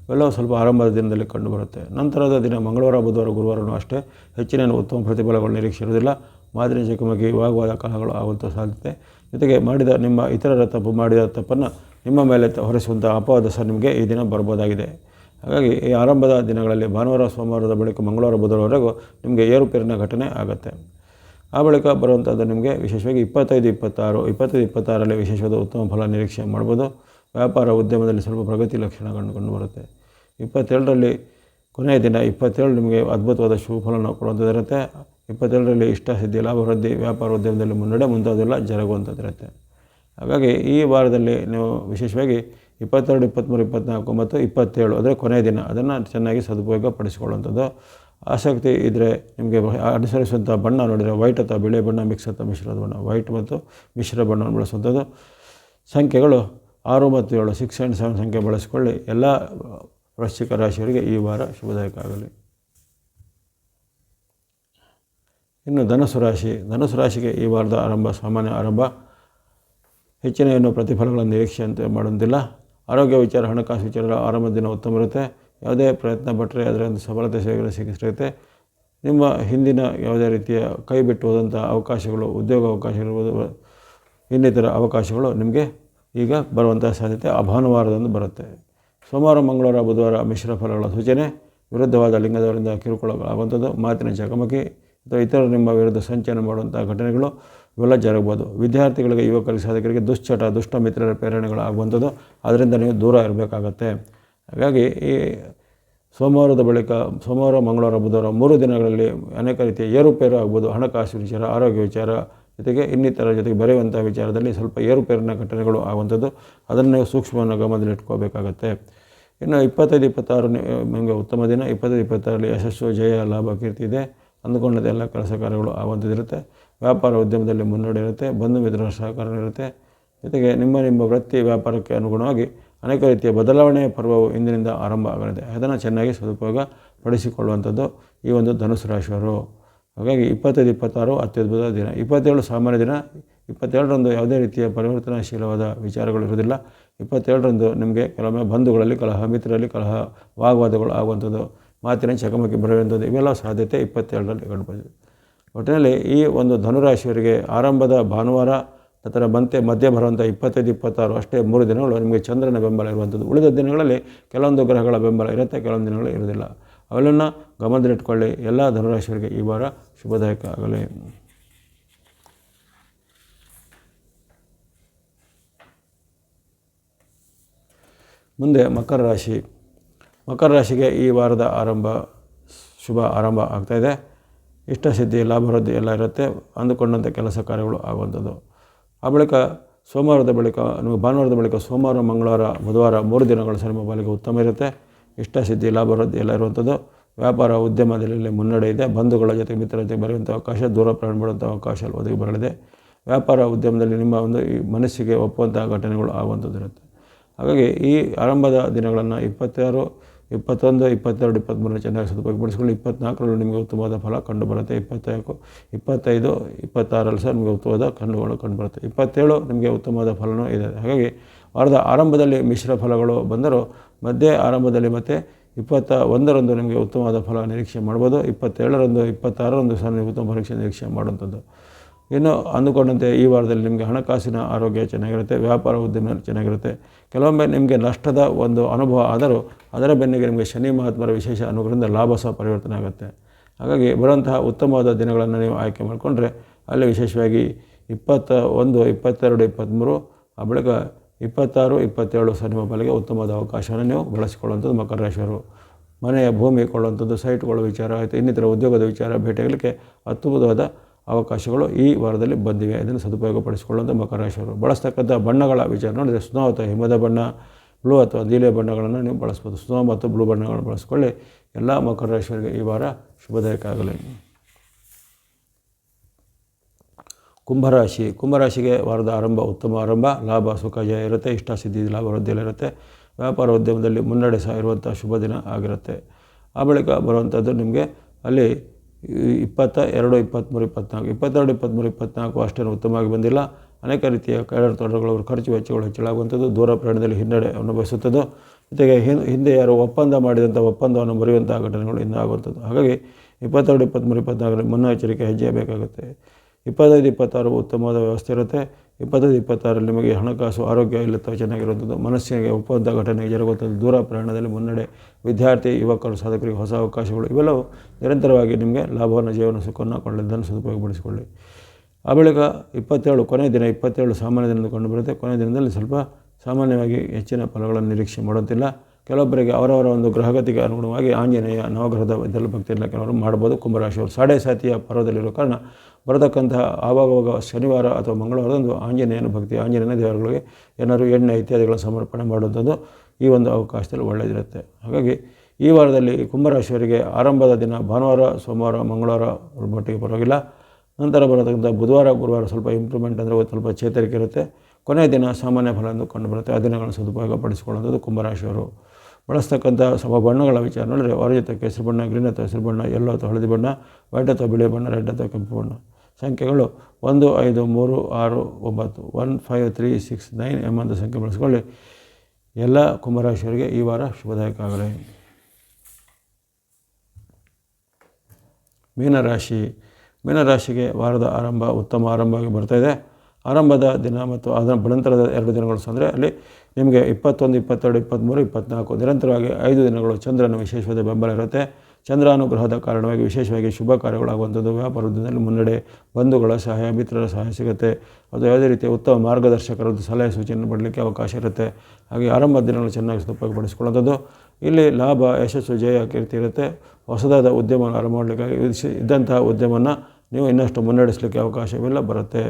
ಇವೆಲ್ಲವೂ ಸ್ವಲ್ಪ ಆರಂಭದ ದಿನದಲ್ಲಿ ಕಂಡುಬರುತ್ತೆ. ನಂತರದ ದಿನ ಮಂಗಳವಾರ, ಬುಧವಾರ, ಗುರುವಾರನೂ ಅಷ್ಟೇ ಹೆಚ್ಚಿನ ಉತ್ತಮ ಪ್ರತಿಫಲಗಳು ನಿರೀಕ್ಷೆ ಇರುವುದಿಲ್ಲ ಮಾದರಿ ಚಕಮಕಿ ವಾಗ್ವಾದ ಕಲಹಗಳು ಆಗುವಂಥ ಸಾಧ್ಯತೆ. ಜೊತೆಗೆ ಮಾಡಿದ ನಿಮ್ಮ ಇತರರ ತಪ್ಪು, ಮಾಡಿದ ತಪ್ಪನ್ನು ನಿಮ್ಮ ಮೇಲೆ ಹೊರಿಸುವಂಥ ಅಪವಾದ ಸಹ ನಿಮಗೆ ಈ ದಿನ ಬರ್ಬೋದಾಗಿದೆ. ಹಾಗಾಗಿ ಈ ಆರಂಭದ ದಿನಗಳಲ್ಲಿ ಭಾನುವಾರ, ಸೋಮವಾರದ ಬಳಿಕ ಮಂಗಳವಾರ, ಬುಧವಾರವರೆಗೂ ನಿಮಗೆ ಏರುಪೇರಿನ ಘಟನೆ ಆಗುತ್ತೆ. ಆ ಬಳಿಕ ಬರುವಂಥದ್ದು ನಿಮಗೆ ವಿಶೇಷವಾಗಿ ಇಪ್ಪತ್ತೈದು, ಇಪ್ಪತ್ತಾರು, ಇಪ್ಪತ್ತೈದು, ಇಪ್ಪತ್ತಾರರಲ್ಲಿ ವಿಶೇಷವಾದ ಉತ್ತಮ ಫಲ ನಿರೀಕ್ಷೆ ಮಾಡ್ಬೋದು. ವ್ಯಾಪಾರ ಉದ್ಯಮದಲ್ಲಿ ಸ್ವಲ್ಪ ಪ್ರಗತಿ ಲಕ್ಷಣ ಕಂಡುಕೊಂಡು ಬರುತ್ತೆ ಇಪ್ಪತ್ತೇಳರಲ್ಲಿ, ಕೊನೆಯ ದಿನ ಇಪ್ಪತ್ತೇಳು ನಿಮಗೆ ಅದ್ಭುತವಾದ ಶುಭ ಫಲವನ್ನು ಕೊಡುವಂಥದ್ದು ಇರುತ್ತೆ. ಇಪ್ಪತ್ತೇಳರಲ್ಲಿ ಇಷ್ಟ, ಸಿದ್ಧಿ, ಲಾಭ, ವೃದ್ಧಿ, ವ್ಯಾಪಾರ, ಉದ್ಯಮದಲ್ಲಿ ಮುನ್ನಡೆ ಮುಂತಾದೆಲ್ಲ ಜರುಗುವಂಥದ್ದಿರುತ್ತೆ ಹಾಗಾಗಿ ಈ ವಾರದಲ್ಲಿ ನೀವು ವಿಶೇಷವಾಗಿ ಇಪ್ಪತ್ತೆರಡು ಇಪ್ಪತ್ತ್ಮೂರು ಇಪ್ಪತ್ತ್ನಾಲ್ಕು ಮತ್ತು ಇಪ್ಪತ್ತೇಳು, ಅಂದರೆ ಕೊನೆಯ ದಿನ, ಅದನ್ನು ಚೆನ್ನಾಗಿ ಸದುಪಯೋಗ ಪಡಿಸಿಕೊಳ್ಳುವಂಥದ್ದು ಆಸಕ್ತಿ ಇದ್ದರೆ ನಿಮಗೆ ಅನುಸರಿಸುವಂಥ ಬಣ್ಣ ನೋಡಿದರೆ ವೈಟ್ ಅಥವಾ ಬಿಳಿ ಬಣ್ಣ, ಮಿಕ್ಸ್ ಅಥವಾ ಮಿಶ್ರದ ಬಣ್ಣ, ವೈಟ್ ಮತ್ತು ಮಿಶ್ರ ಬಣ್ಣವನ್ನು ಬಳಸುವಂಥದ್ದು. ಸಂಖ್ಯೆಗಳು ಆರು ಮತ್ತು ಏಳು, ಸಿಕ್ಸ್ ಆ್ಯಂಡ್ ಸೆವೆನ್ ಸಂಖ್ಯೆ ಬಳಸಿಕೊಳ್ಳಿ. ಎಲ್ಲ ವೃಶ್ಚಿಕ ರಾಶಿಯವರಿಗೆ ಈ ವಾರ ಶುಭದಾಯಕ ಆಗಲಿ ಇನ್ನು ಧನಸ್ಸು ರಾಶಿ, ಧನಸ್ಸು ರಾಶಿಗೆ ಈ ವಾರದ ಆರಂಭ, ಸಾಮಾನ್ಯ ಆರಂಭ. ಹೆಚ್ಚಿನ ಏನು ಪ್ರತಿಫಲಗಳನ್ನು ನಿರೀಕ್ಷೆ ಅಂತ ಆರೋಗ್ಯ ವಿಚಾರ, ಹಣಕಾಸು ವಿಚಾರ ಆರಂಭ ದಿನ ಉತ್ತಮ ಇರುತ್ತೆ. ಯಾವುದೇ ಪ್ರಯತ್ನ ಪಟ್ಟರೆ ಅದರ ಒಂದು ಸಫಲತೆ ಸೇವೆಗಳು ಸಿಗಿಸಿರುತ್ತೆ ನಿಮ್ಮ ಹಿಂದಿನ ಯಾವುದೇ ರೀತಿಯ ಕೈ ಬಿಟ್ಟು ಹೋದಂಥ ಅವಕಾಶಗಳು, ಉದ್ಯೋಗ ಅವಕಾಶಗಳು ಇನ್ನಿತರ ಅವಕಾಶಗಳು ನಿಮಗೆ ಈಗ ಬರುವಂಥ ಸಾಧ್ಯತೆ ಆ ಭಾನುವಾರದಂದು ಬರುತ್ತೆ. ಸೋಮವಾರ, ಮಂಗಳವಾರ, ಬುಧವಾರ ಮಿಶ್ರ ಫಲಗಳ ಸೂಚನೆ, ವಿರುದ್ಧವಾದ ಲಿಂಗದವರಿಂದ ಕಿರುಕುಳಗಳಾಗುವಂಥದ್ದು. ಮಾತಿನ ಚಕಮಕಿ ಅಥವಾ ಇತರರು ನಿಮ್ಮ ವಿರುದ್ಧ ಸಂಚಲನ ಮಾಡುವಂಥ ಘಟನೆಗಳು ಇವೆಲ್ಲ ಜರಗಬಹುದು. ವಿದ್ಯಾರ್ಥಿಗಳಿಗೆ, ಯುವಕರಿಗೆ, ಸಾಧಕರಿಗೆ ದುಶ್ಚಟ, ದುಷ್ಟ ಮಿತ್ರರ ಪ್ರೇರಣೆಗಳು ಆಗುವಂಥದ್ದು ಅದರಿಂದ ನೀವು ದೂರ ಇರಬೇಕಾಗತ್ತೆ. ಹಾಗಾಗಿ ಈ ಸೋಮವಾರದ ಬಳಿಕ, ಸೋಮವಾರ, ಮಂಗಳವಾರ, ಬುಧವಾರ ಮೂರು ದಿನಗಳಲ್ಲಿ ಅನೇಕ ರೀತಿಯ ಏರುಪೇರು ಆಗ್ಬೋದು. ಹಣಕಾಸು ವಿಚಾರ, ಆರೋಗ್ಯ ವಿಚಾರ ಜೊತೆಗೆ ಇನ್ನಿತರ ಜೊತೆಗೆ ಬರೆಯುವಂಥ ವಿಚಾರದಲ್ಲಿ ಸ್ವಲ್ಪ ಏರುಪೇರಿನ ಘಟನೆಗಳು ಆಗುವಂಥದ್ದು. ಅದನ್ನು ನೀವು ಸೂಕ್ಷ್ಮವನ್ನು ಗಮನದಲ್ಲಿ ಇಟ್ಕೋಬೇಕಾಗತ್ತೆ ಇನ್ನು ಇಪ್ಪತ್ತೈದು, ಇಪ್ಪತ್ತಾರು ನಿಮಗೆ ಉತ್ತಮ ದಿನ, ಇಪ್ಪತ್ತೈದು, ಇಪ್ಪತ್ತಾರಲ್ಲಿ ಯಶಸ್ಸು, ಜಯ, ಲಾಭ, ಕೀರ್ತಿ ಇದೆ. ಅಂದುಕೊಂಡದ್ದು ಎಲ್ಲ ಕೆಲಸ ಕಾರ್ಯಗಳು ವ್ಯಾಪಾರ ಉದ್ಯಮದಲ್ಲಿ ಮುನ್ನಡೆ ಇರುತ್ತೆ, ಬಂಧು ಮಿತ್ರರ ಸಹಕಾರ ಇರುತ್ತೆ. ಜೊತೆಗೆ ನಿಮ್ಮ ನಿಮ್ಮ ವೃತ್ತಿ ವ್ಯಾಪಾರಕ್ಕೆ ಅನುಗುಣವಾಗಿ ಅನೇಕ ರೀತಿಯ ಬದಲಾವಣೆಯ ಪರ್ವವು ಇಂದಿನಿಂದ ಆರಂಭ ಆಗಲಿದೆ. ಅದನ್ನು ಚೆನ್ನಾಗಿ ಸದುಪಯೋಗ ಪಡಿಸಿಕೊಳ್ಳುವಂಥದ್ದು ಈ ಒಂದು ಧನುಸು ರಾಶಿಯವರು. ಹಾಗಾಗಿ ಇಪ್ಪತ್ತೈದು, ಇಪ್ಪತ್ತಾರು ಅತ್ಯದ್ಭುತ ದಿನ. ಇಪ್ಪತ್ತೇಳು ಸಾಮಾನ್ಯ ದಿನ. ಇಪ್ಪತ್ತೇಳರಂದು ಯಾವುದೇ ರೀತಿಯ ಪರಿವರ್ತನಾಶೀಲವಾದ ವಿಚಾರಗಳು ಇರುವುದಿಲ್ಲ. ಇಪ್ಪತ್ತೇಳರಂದು ನಿಮಗೆ ಕೆಲವೊಮ್ಮೆ ಬಂಧುಗಳಲ್ಲಿ ಕಲಹ ಮಿತ್ರರಲ್ಲಿ ಕಲಹ ವಾಗ್ವಾದಗಳು ಆಗುವಂಥದ್ದು, ಮಾತಿನ ಚಕಮಕಿ ಬರುವಂಥದ್ದು ಇವೆಲ್ಲ ಸಾಧ್ಯತೆ ಇಪ್ಪತ್ತೇಳರಲ್ಲಿ ಕಂಡುಬಂದಿದೆ. ಒಟ್ಟಿನಲ್ಲಿ ಈ ಒಂದು ಧನುರಾಶಿಯವರಿಗೆ ಆರಂಭದ ಭಾನುವಾರ, ನಂತರ ಬಂತೆ ಮಧ್ಯೆ ಬರುವಂಥ ಇಪ್ಪತ್ತೈದು, ಇಪ್ಪತ್ತಾರು, ಅಷ್ಟೇ ಮೂರು ದಿನಗಳು ನಿಮಗೆ ಚಂದ್ರನ ಬೆಂಬಲ ಇರುವಂಥದ್ದು. ಉಳಿದ ದಿನಗಳಲ್ಲಿ ಕೆಲವೊಂದು ಗ್ರಹಗಳ ಬೆಂಬಲ ಇರುತ್ತೆ, ಕೆಲವೊಂದು ದಿನಗಳು ಇರೋದಿಲ್ಲ ಅವೆಲ್ಲನ್ನು ಗಮನದಲ್ಲಿಟ್ಕೊಳ್ಳಿ. ಎಲ್ಲ ಧನುರಾಶಿಯವರಿಗೆ ಈ ವಾರ ಶುಭದಾಯಕ ಆಗಲಿ. ಮುಂದೆ ಮಕರ ರಾಶಿ. ಮಕರ ರಾಶಿಗೆ ಈ ವಾರದ ಆರಂಭ, ಶುಭ ಆರಂಭ ಆಗ್ತಾಯಿದೆ ಇಷ್ಟಸಿದ್ಧಿ ಲಾಭವೃದ್ಧಿ ಎಲ್ಲ ಇರುತ್ತೆ. ಅಂದುಕೊಂಡಂಥ ಕೆಲಸ ಕಾರ್ಯಗಳು ಆಗುವಂಥದ್ದು. ಆ ಬಳಿಕ ಸೋಮವಾರದ ಬಳಿಕ ಭಾನುವಾರದ ಬಳಿಕ ಸೋಮವಾರ, ಮಂಗಳವಾರ, ಬುಧವಾರ ಮೂರು ದಿನಗಳು ಸಹ ನಿಮ್ಮ ಪಾಲಿಗೆ ಉತ್ತಮ ಇರುತ್ತೆ. ಇಷ್ಟಸಿದ್ಧಿ ಲಾಭವೃದ್ಧಿ ಎಲ್ಲ ಇರುವಂಥದ್ದು. ವ್ಯಾಪಾರ, ಉದ್ಯಮದಲ್ಲಿ ಮುನ್ನಡೆ ಇದೆ. ಬಂಧುಗಳ ಜೊತೆ ಮಿತ್ರರ ಜೊತೆ ಬರೆಯುವಂಥ ಅವಕಾಶ, ದೂರ ಪ್ರಯಾಣ ಮಾಡುವಂಥ ಅವಕಾಶ ಒದಗಿ ಬರಲಿದೆ. ವ್ಯಾಪಾರ, ಉದ್ಯಮದಲ್ಲಿ ನಿಮ್ಮ ಒಂದು ಈ ಮನಸ್ಸಿಗೆ ಒಪ್ಪುವಂಥ ಘಟನೆಗಳು ಆಗುವಂಥದ್ದು ಇರುತ್ತೆ. ಹಾಗಾಗಿ ಈ ಆರಂಭದ ದಿನಗಳನ್ನು ಇಪ್ಪತ್ತಾರು, ಇಪ್ಪತ್ತೊಂದು, ಇಪ್ಪತ್ತೆರಡು, ಇಪ್ಪತ್ತ್ಮೂರನೇ ಚೆನ್ನಾಗಿ ಸದುಪಯೋಗಪಡಿಸಿಕೊಂಡು ಇಪ್ಪತ್ನಾಲ್ಕರಲ್ಲಿ ನಿಮಗೆ ಉತ್ತಮವಾದ ಫಲ ಕಂಡುಬರುತ್ತೆ. ಇಪ್ಪತ್ನಾಲ್ಕು ಇಪ್ಪತ್ತೈದು ಇಪ್ಪತ್ತಾರಲ್ಲಿ ಸಹ ನಿಮಗೆ ಉತ್ತಮವಾದ ಕಣ್ಣುಗಳು ಕಂಡುಬರುತ್ತೆ. ಇಪ್ಪತ್ತೇಳು ನಿಮಗೆ ಉತ್ತಮವಾದ ಫಲನೂ ಇದೆ. ಹಾಗಾಗಿ ವಾರದ ಆರಂಭದಲ್ಲಿ ಮಿಶ್ರ ಫಲಗಳು ಬಂದರೂ ಮಧ್ಯೆ ಆರಂಭದಲ್ಲಿ ಮತ್ತೆ ಇಪ್ಪತ್ತ ಒಂದರಂದು ನಿಮಗೆ ಉತ್ತಮವಾದ ಫಲ ನಿರೀಕ್ಷೆ ಮಾಡ್ಬೋದು. ಇಪ್ಪತ್ತೇಳರಂದು, ಇಪ್ಪತ್ತಾರರಂದು ಸಹ ನೀವು ಉತ್ತಮ ಪರೀಕ್ಷೆ ನಿರೀಕ್ಷೆ ಮಾಡುವಂಥದ್ದು. ಇನ್ನು ಅಂದುಕೊಂಡಂತೆ ಈ ವಾರದಲ್ಲಿ ನಿಮಗೆ ಹಣಕಾಸಿನ ಆರೋಗ್ಯ ಚೆನ್ನಾಗಿರುತ್ತೆ, ವ್ಯಾಪಾರ ಉದ್ಯಮ ಚೆನ್ನಾಗಿರುತ್ತೆ. ಕೆಲವೊಮ್ಮೆ ನಿಮಗೆ ನಷ್ಟದ ಒಂದು ಅನುಭವ ಆದರೂ ಅದರ ಬೆನ್ನಿಗೆ ನಿಮಗೆ ಶನಿ ಮಹಾತ್ಮರ ವಿಶೇಷ ಅನುಗ್ರಹದಿಂದ ಲಾಭ ಸಹ ಪರಿವರ್ತನೆ ಆಗುತ್ತೆ. ಹಾಗಾಗಿ ಬರುವಂತಹ ಉತ್ತಮವಾದ ದಿನಗಳನ್ನು ನೀವು ಆಯ್ಕೆ ಮಾಡಿಕೊಂಡ್ರೆ ಅಲ್ಲಿ ವಿಶೇಷವಾಗಿ ಇಪ್ಪತ್ತ ಒಂದು ಇಪ್ಪತ್ತೆರಡು, ಇಪ್ಪತ್ತ್ಮೂರು, ಆ ಬಳಿಕ ಇಪ್ಪತ್ತಾರು, ಇಪ್ಪತ್ತೇಳು ಸಹ ನಿಮ್ಮ ಪಾಲಿಗೆ ಉತ್ತಮವಾದ ಅವಕಾಶವನ್ನು ನೀವು ಬಳಸಿಕೊಳ್ಳುವಂಥದ್ದು ಮಕರ ರಾಶಿಯವರು ಮನೆಯ ಭೂಮಿ ಕೊಳ್ಳುವಂಥದ್ದು, ಸೈಟ್ಗಳ ವಿಚಾರ, ಆಯಿತು ಇನ್ನಿತರ ಉದ್ಯೋಗದ ವಿಚಾರ, ಭೇಟಿಯಾಗಲಿಕ್ಕೆ ಅದ್ಭುತವಾದ ಅವಕಾಶಗಳು ಈ ವಾರದಲ್ಲಿ ಬಂದಿವೆ. ಇದನ್ನು ಸದುಪಯೋಗಪಡಿಸಿಕೊಳ್ಳುವಂಥ ಮಕರ ರಾಶಿಯವರು ಬಳಸ್ತಕ್ಕಂಥ ಬಣ್ಣಗಳ ವಿಚಾರ ನೋಡಿದರೆ ಸ್ನೋ ಅಥವಾ ಹಿಮದ ಬಣ್ಣ, ಬ್ಲೂ ಅಥವಾ ನೀಲಿ ಬಣ್ಣಗಳನ್ನು ನೀವು ಬಳಸ್ಬೋದು. ಸ್ನೋ ಮತ್ತು ಬ್ಲೂ ಬಣ್ಣಗಳನ್ನು ಬಳಸ್ಕೊಳ್ಳಿ. ಎಲ್ಲ ಮಕರ ರಾಶಿಯವರಿಗೆ ಈ ವಾರ ಶುಭದಾಯಕ ಆಗಲಿ ಕುಂಭರಾಶಿ. ಕುಂಭರಾಶಿಗೆ ವಾರದ ಆರಂಭ, ಉತ್ತಮ ಆರಂಭ. ಲಾಭ, ಸುಖ, ಜಯ ಇರುತ್ತೆ. ಇಷ್ಟಾಸಿದ್ಧಿ ಲಾಭ, ವೃದ್ಧಿಯಲ್ಲಿ ಇರುತ್ತೆ. ವ್ಯಾಪಾರ ಉದ್ಯಮದಲ್ಲಿ ಮುನ್ನಡೆ ಸಹ ಇರುವಂಥ ಶುಭ ದಿನ ಆಗಿರುತ್ತೆ. ಆ ಬಳಿಕ ಬರುವಂಥದ್ದು ನಿಮಗೆ ಅಲ್ಲಿ ಇಪ್ಪತ್ತ, ಎರಡು ಇಪ್ಪತ್ತ್ಮೂರು, ಇಪ್ಪತ್ತ್ನಾಲ್ಕು. ಇಪ್ಪತ್ತೆರಡು, ಇಪ್ಪತ್ತ್ಮೂರು, ಇಪ್ಪತ್ತ್ನಾಲ್ಕು ಅಷ್ಟೇನು ಉತ್ತಮವಾಗಿ ಬಂದಿಲ್ಲ. ಅನೇಕ ರೀತಿಯ ಕೈಗಾರ ತೊಡರುಗಳು ಖರ್ಚು ವೆಚ್ಚಗಳು ಹೆಚ್ಚಳಾಗುವಂಥದ್ದು, ದೂರ ಪ್ರಯಾಣದಲ್ಲಿ ಹಿನ್ನಡೆ ಅನುಭವಿಸುತ್ತದೆ ಜೊತೆಗೆ ಹಿಂದೆ ಯಾರು ಒಪ್ಪಂದ ಮಾಡಿದಂಥ ಒಪ್ಪಂದವನ್ನು ಬರೆಯುವಂಥ ಘಟನೆಗಳು ಇನ್ನೂ ಆಗುವಂಥದ್ದು ಹಾಗಾಗಿ ಇಪ್ಪತ್ತೆರಡು, ಇಪ್ಪತ್ತ್ಮೂರು, ಇಪ್ಪತ್ತ್ನಾಲ್ಕರಲ್ಲಿ ಮುನ್ನೆಚ್ಚರಿಕೆ ಹೆಜ್ಜೆ ಬೇಕಾಗುತ್ತೆ. ಇಪ್ಪತ್ತೈದು, ಇಪ್ಪತ್ತಾರು ಉತ್ತಮವಾದ ವ್ಯವಸ್ಥೆ ಇರುತ್ತೆ. ಇಪ್ಪತ್ತೈದು ಇಪ್ಪತ್ತಾರಲ್ಲಿ ನಿಮಗೆ ಹಣಕಾಸು ಆರೋಗ್ಯ ಇಲ್ಲ ಚೆನ್ನಾಗಿರುವಂಥದ್ದು ಮನಸ್ಸಿಗೆ ಒಪ್ಪಂದ ಘಟನೆಗೆ ಜರುಗುವಂಥದ್ದು, ದೂರ ಪ್ರಯಾಣದಲ್ಲಿ ಮುನ್ನಡೆ, ವಿದ್ಯಾರ್ಥಿ, ಯುವಕರು, ಸಾಧಕರಿಗೆ ಹೊಸ ಅವಕಾಶಗಳು, ಇವೆಲ್ಲವೂ ನಿರಂತರವಾಗಿ ನಿಮಗೆ ಲಾಭವನ್ನು, ಜೀವನ ಸುಖವನ್ನು ಕೊಳ್ಳಿದ್ದನ್ನು ಸದುಪಯೋಗಪಡಿಸಿಕೊಳ್ಳಿ. ಆ ಬಳಿಕ ಇಪ್ಪತ್ತೇಳು, ಕೊನೆಯ ದಿನ, ಇಪ್ಪತ್ತೇಳು ಸಾಮಾನ್ಯ ದಿನದ ಕಂಡು ಬರುತ್ತೆ. ಕೊನೆಯ ದಿನದಲ್ಲಿ ಸ್ವಲ್ಪ ಸಾಮಾನ್ಯವಾಗಿ ಹೆಚ್ಚಿನ ಫಲಗಳನ್ನು ನಿರೀಕ್ಷೆ ಮಾಡುತ್ತಿಲ್ಲ ಕೆಲವೊಬ್ಬರಿಗೆ ಅವರವರ ಒಂದು ಗ್ರಹಗತಿಗೆ ಅನುಗುಣವಾಗಿ ಆಂಜನೇಯ, ನವಗ್ರಹದ ಇದೆಲ್ಲ ಭಕ್ತಿಯನ್ನು ಕೆಲವರು ಮಾಡ್ಬೋದು ಕುಂಭರಾಶಿಯವರು ಸಾಡೆ ಸಾತಿಯ ಪರ್ವದಲ್ಲಿರೋ ಕಾರಣ ಬರತಕ್ಕಂತಹ ಆವಾಗವಾಗ ಶನಿವಾರ ಅಥವಾ ಮಂಗಳವಾರದಂದು ಆಂಜನೇಯನ ಭಕ್ತಿ, ಆಂಜನೇಯನ ದೇವರುಗಳಿಗೆ ಏನಾದರೂ ಎಣ್ಣೆ, ಇತ್ಯಾದಿಗಳನ್ನು ಸಮರ್ಪಣೆ ಮಾಡುವಂಥದ್ದು ಈ ಒಂದು ಅವಕಾಶದಲ್ಲಿ ಒಳ್ಳೆಯದಿರುತ್ತೆ. ಹಾಗಾಗಿ ಈ ವಾರದಲ್ಲಿ ಕುಂಭರಾಶಿಯವರಿಗೆ ಆರಂಭದ ದಿನ ಭಾನುವಾರ, ಸೋಮವಾರ, ಮಂಗಳವಾರ ಮಟ್ಟಿಗೆ ಪರವಾಗಿಲ್ಲ. ನಂತರ ಬರತಕ್ಕಂಥ ಬುಧವಾರ, ಗುರುವಾರ ಸ್ವಲ್ಪ ಇಂಪ್ರೂವ್ಮೆಂಟ್ ಅಂದರೆ ಸ್ವಲ್ಪ ಚೇತರಿಕೆ ಇರುತ್ತೆ. ಕೊನೆಯ ದಿನ ಸಾಮಾನ್ಯ ಫಲ ಎಂದು ಕಂಡುಬರುತ್ತೆ ಆ ದಿನಗಳನ್ನು ಸದುಪಯೋಗ ಪಡಿಸಿಕೊಳ್ಳುವಂಥದ್ದು ಕುಂಭರಾಶಿಯವರು. ಬಳಸ್ತಕ್ಕಂಥ ಸ್ವಲ್ಪ ಬಣ್ಣಗಳ ವಿಚಾರ ನೋಡಿದ್ರೆ ಅವರ ಜೊತೆ ಕೇಸರಿ ಬಣ್ಣ, ಗ್ರೀನ್ ಅಥವಾ ಹಸಿರು ಬಣ್ಣ ಎಲ್ಲೋ ಅಥವಾ ಹಳದಿ ಬಣ್ಣ ವೈಟ್ ಅಥವಾ ಬಿಳಿ ಬಣ್ಣ ರೆಡ್ ಅಥವಾ ಕೆಂಪು ಬಣ್ಣ. ಸಂಖ್ಯೆಗಳು ಒಂದು ಐದು ಮೂರು ಆರು ಒಂಬತ್ತು one five three six nine ಎಂಬಂಥ ಸಂಖ್ಯೆ ಬಳಸಿಕೊಳ್ಳಿ. ಎಲ್ಲ ಕುಂಭರಾಶಿಯವರಿಗೆ ಈ ವಾರ ಶುಭದಾಯಕ ಆಗಲಿ. ಮೀನರಾಶಿ ಮೀನರಾಶಿಗೆ ವಾರದ ಆರಂಭ, ಉತ್ತಮ ಆರಂಭವಾಗಿ ಬರ್ತಾಯಿದೆ ಆರಂಭದ ದಿನ ಮತ್ತು ಅದರ ಬಳಂತರದ ಎರಡು ದಿನಗಳು ಅಂದರೆ ಅಲ್ಲಿ ನಿಮಗೆ ಇಪ್ಪತ್ತೊಂದು, ಇಪ್ಪತ್ತೆರಡು ಇಪ್ಪತ್ತ್ಮೂರು ಇಪ್ಪತ್ತ್ನಾಲ್ಕು ನಿರಂತರವಾಗಿ ಐದು ದಿನಗಳು ಚಂದ್ರನ ವಿಶೇಷವಾದ ಬೆಂಬಲ ಇರುತ್ತೆ. ಚಂದ್ರಾನುಗ್ರಹದ ಕಾರಣವಾಗಿ ವಿಶೇಷವಾಗಿ ಶುಭ ಕಾರ್ಯಗಳಾಗುವಂಥದ್ದು, ವ್ಯಾಪಾರ ಉದ್ಯಮದಲ್ಲಿ ಮುನ್ನಡೆ, ಬಂಧುಗಳ ಸಹಾಯ, ಮಿತ್ರರ ಸಹಾಯ ಸಿಗುತ್ತೆ. ಅದು ಯಾವುದೇ ರೀತಿಯ ಉತ್ತಮ ಮಾರ್ಗದರ್ಶಕರದ್ದು ಸಲಹೆ ಸೂಚನೆ ಪಡಲಿಕ್ಕೆ ಅವಕಾಶ ಇರುತ್ತೆ. ಹಾಗೆ ಆರಂಭದ ದಿನಗಳು ಚೆನ್ನಾಗಿ ಸದುಪಯೋಗಪಡಿಸಿಕೊಳ್ಳುವಂಥದ್ದು ಇಲ್ಲಿ ಲಾಭ, ಯಶಸ್ಸು, ಜಯ, ಕೀರ್ತಿ ಇರುತ್ತೆ. ಹೊಸದಾದ ಉದ್ಯಮ ಆರಂಭ ಮಾಡಲಿಕ್ಕಾಗಿ ಇದ್ದಂತಹ ಉದ್ಯಮನ ನೀವು ಇನ್ನಷ್ಟು ಮುನ್ನಡೆಸಲಿಕ್ಕೆ ಅವಕಾಶವೆಲ್ಲ, ಬರುತ್ತೆ.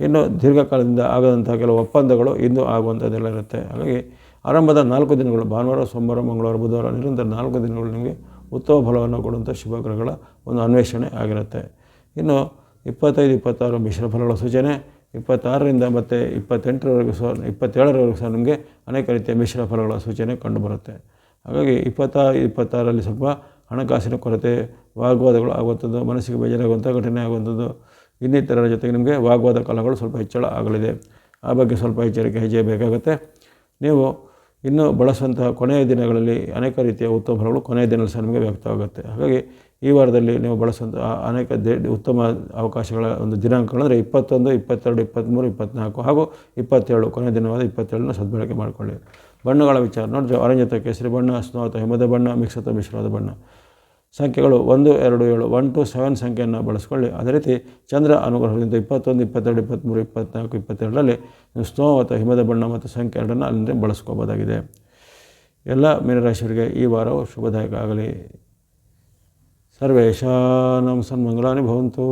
ಇನ್ನು ದೀರ್ಘಕಾಲದಿಂದ ಆಗದಂತಹ ಕೆಲವು ಒಪ್ಪಂದಗಳು ಇನ್ನೂ ಆಗುವಂಥದ್ದೆಲ್ಲ ಇರುತ್ತೆ. ಹಾಗಾಗಿ ಆರಂಭದ ನಾಲ್ಕು ದಿನಗಳು ಭಾನುವಾರ, ಸೋಮವಾರ, ಮಂಗಳವಾರ, ಬುಧವಾರ, ನಿರಂತರ ನಾಲ್ಕು ದಿನಗಳು ನಿಮಗೆ ಉತ್ತಮ ಫಲವನ್ನು ಕೊಡುವಂಥ ಶುಭಗ್ರಹಗಳ ಒಂದು ಅನ್ವೇಷಣೆ ಆಗಿರುತ್ತೆ. ಇನ್ನು ಇಪ್ಪತ್ತೈದು, ಇಪ್ಪತ್ತಾರು ಮಿಶ್ರ ಫಲಗಳ ಸೂಚನೆ. ಇಪ್ಪತ್ತಾರರಿಂದ ಮತ್ತು ಇಪ್ಪತ್ತೆಂಟರವರೆಗೂ ಸಹ, ಇಪ್ಪತ್ತೇಳರವರೆಗೂ ಸಹ ನಮಗೆ ಅನೇಕ ರೀತಿಯ ಮಿಶ್ರ ಫಲಗಳ ಸೂಚನೆ ಕಂಡುಬರುತ್ತೆ ಹಾಗಾಗಿ ಇಪ್ಪತ್ತ ಇಪ್ಪತ್ತಾರರಲ್ಲಿ ಸ್ವಲ್ಪ ಹಣಕಾಸಿನ ಕೊರತೆ, ವಾಗ್ವಾದಗಳು ಆಗುವಂಥದ್ದು, ಮನಸ್ಸಿಗೆ ಬೇಜಾರಾಗುವಂಥ ಘಟನೆ ಆಗುವಂಥದ್ದು, ಇನ್ನಿತರರ ಜೊತೆಗೆ ನಿಮಗೆ ವಾಗ್ವಾದ ಕಾಲಗಳು ಸ್ವಲ್ಪ ಹೆಚ್ಚಳ ಆಗಲಿದೆ. ಆ ಬಗ್ಗೆ ಸ್ವಲ್ಪ ಎಚ್ಚರಿಕೆ, ಹೆಜ್ಜೆ ಬೇಕಾಗುತ್ತೆ. ನೀವು ಇನ್ನು ಬಳಸುವಂತಹ ಕೊನೆಯ ದಿನಗಳಲ್ಲಿ ಅನೇಕ ರೀತಿಯ ಉತ್ತಮ ಫಲಗಳು ಕೊನೆಯ ದಿನದಲ್ಲಿ ಸಹ ನಿಮಗೆ ವ್ಯಕ್ತವಾಗುತ್ತೆ. ಹಾಗಾಗಿ ಈ ವಾರದಲ್ಲಿ ನೀವು ಬಳಸುವಂತಹ ಅನೇಕ ದೇ, ಉತ್ತಮ ಅವಕಾಶಗಳ ಒಂದು ದಿನಾಂಕಗಳಂದರೆ ಇಪ್ಪತ್ತೊಂದು, ಇಪ್ಪತ್ತೆರಡು, ಇಪ್ಪತ್ತ್ಮೂರು, ಇಪ್ಪತ್ತ್ನಾಲ್ಕು ಹಾಗೂ ಇಪ್ಪತ್ತೇಳು, ಕೊನೆಯ ದಿನವಾದ ಇಪ್ಪತ್ತೇಳನ್ನ ಸದ್ಬಳಕೆ ಮಾಡಿಕೊಳ್ಳಿ. ಬಣ್ಣಗಳ ವಿಚಾರ ನೋಡಿದ್ರೆ ಆರೆಂಜ್ ಕೇಸರಿ ಬಣ್ಣ ಸ್ನೋ ಅಥವಾ ಹಿಮದ ಬಣ್ಣ ಮಿಕ್ಸ್ ಅಥವಾ ಮಿಶ್ರವಾದ ಬಣ್ಣ. ಸಂಖ್ಯೆಗಳು ಒಂದು, ಎರಡು, ಏಳು, ಒನ್, ಟು, ಸೆವೆನ್ ಸಂಖ್ಯೆಯನ್ನು ಬಳಸ್ಕೊಳ್ಳಿ. ಅದೇ ರೀತಿ ಚಂದ್ರ ಅನುಗ್ರಹದಿಂದ ಇಪ್ಪತ್ತೊಂದು, ಇಪ್ಪತ್ತೆರಡು, ಇಪ್ಪತ್ತ್ಮೂರು, ಇಪ್ಪತ್ತ್ನಾಲ್ಕು, ಇಪ್ಪತ್ತೆರಡರಲ್ಲಿ ಸ್ನೋ ಮತ್ತು ಹಿಮದ ಬಣ್ಣ ಮತ್ತು ಸಂಖ್ಯೆ ಎರಡನ್ನು ಅಲ್ಲಿಂದ ಬಳಸ್ಕೋಬೋದಾಗಿದೆ. ಎಲ್ಲ ಮೀನರಾಶಿಯವರಿಗೆ ಈ ವಾರವು ಶುಭದಾಯಕ ಆಗಲಿ. ಸರ್ವೇಶಾಂ ಸನ್ಮಂಗಳಾನಿ ಭವಂತು.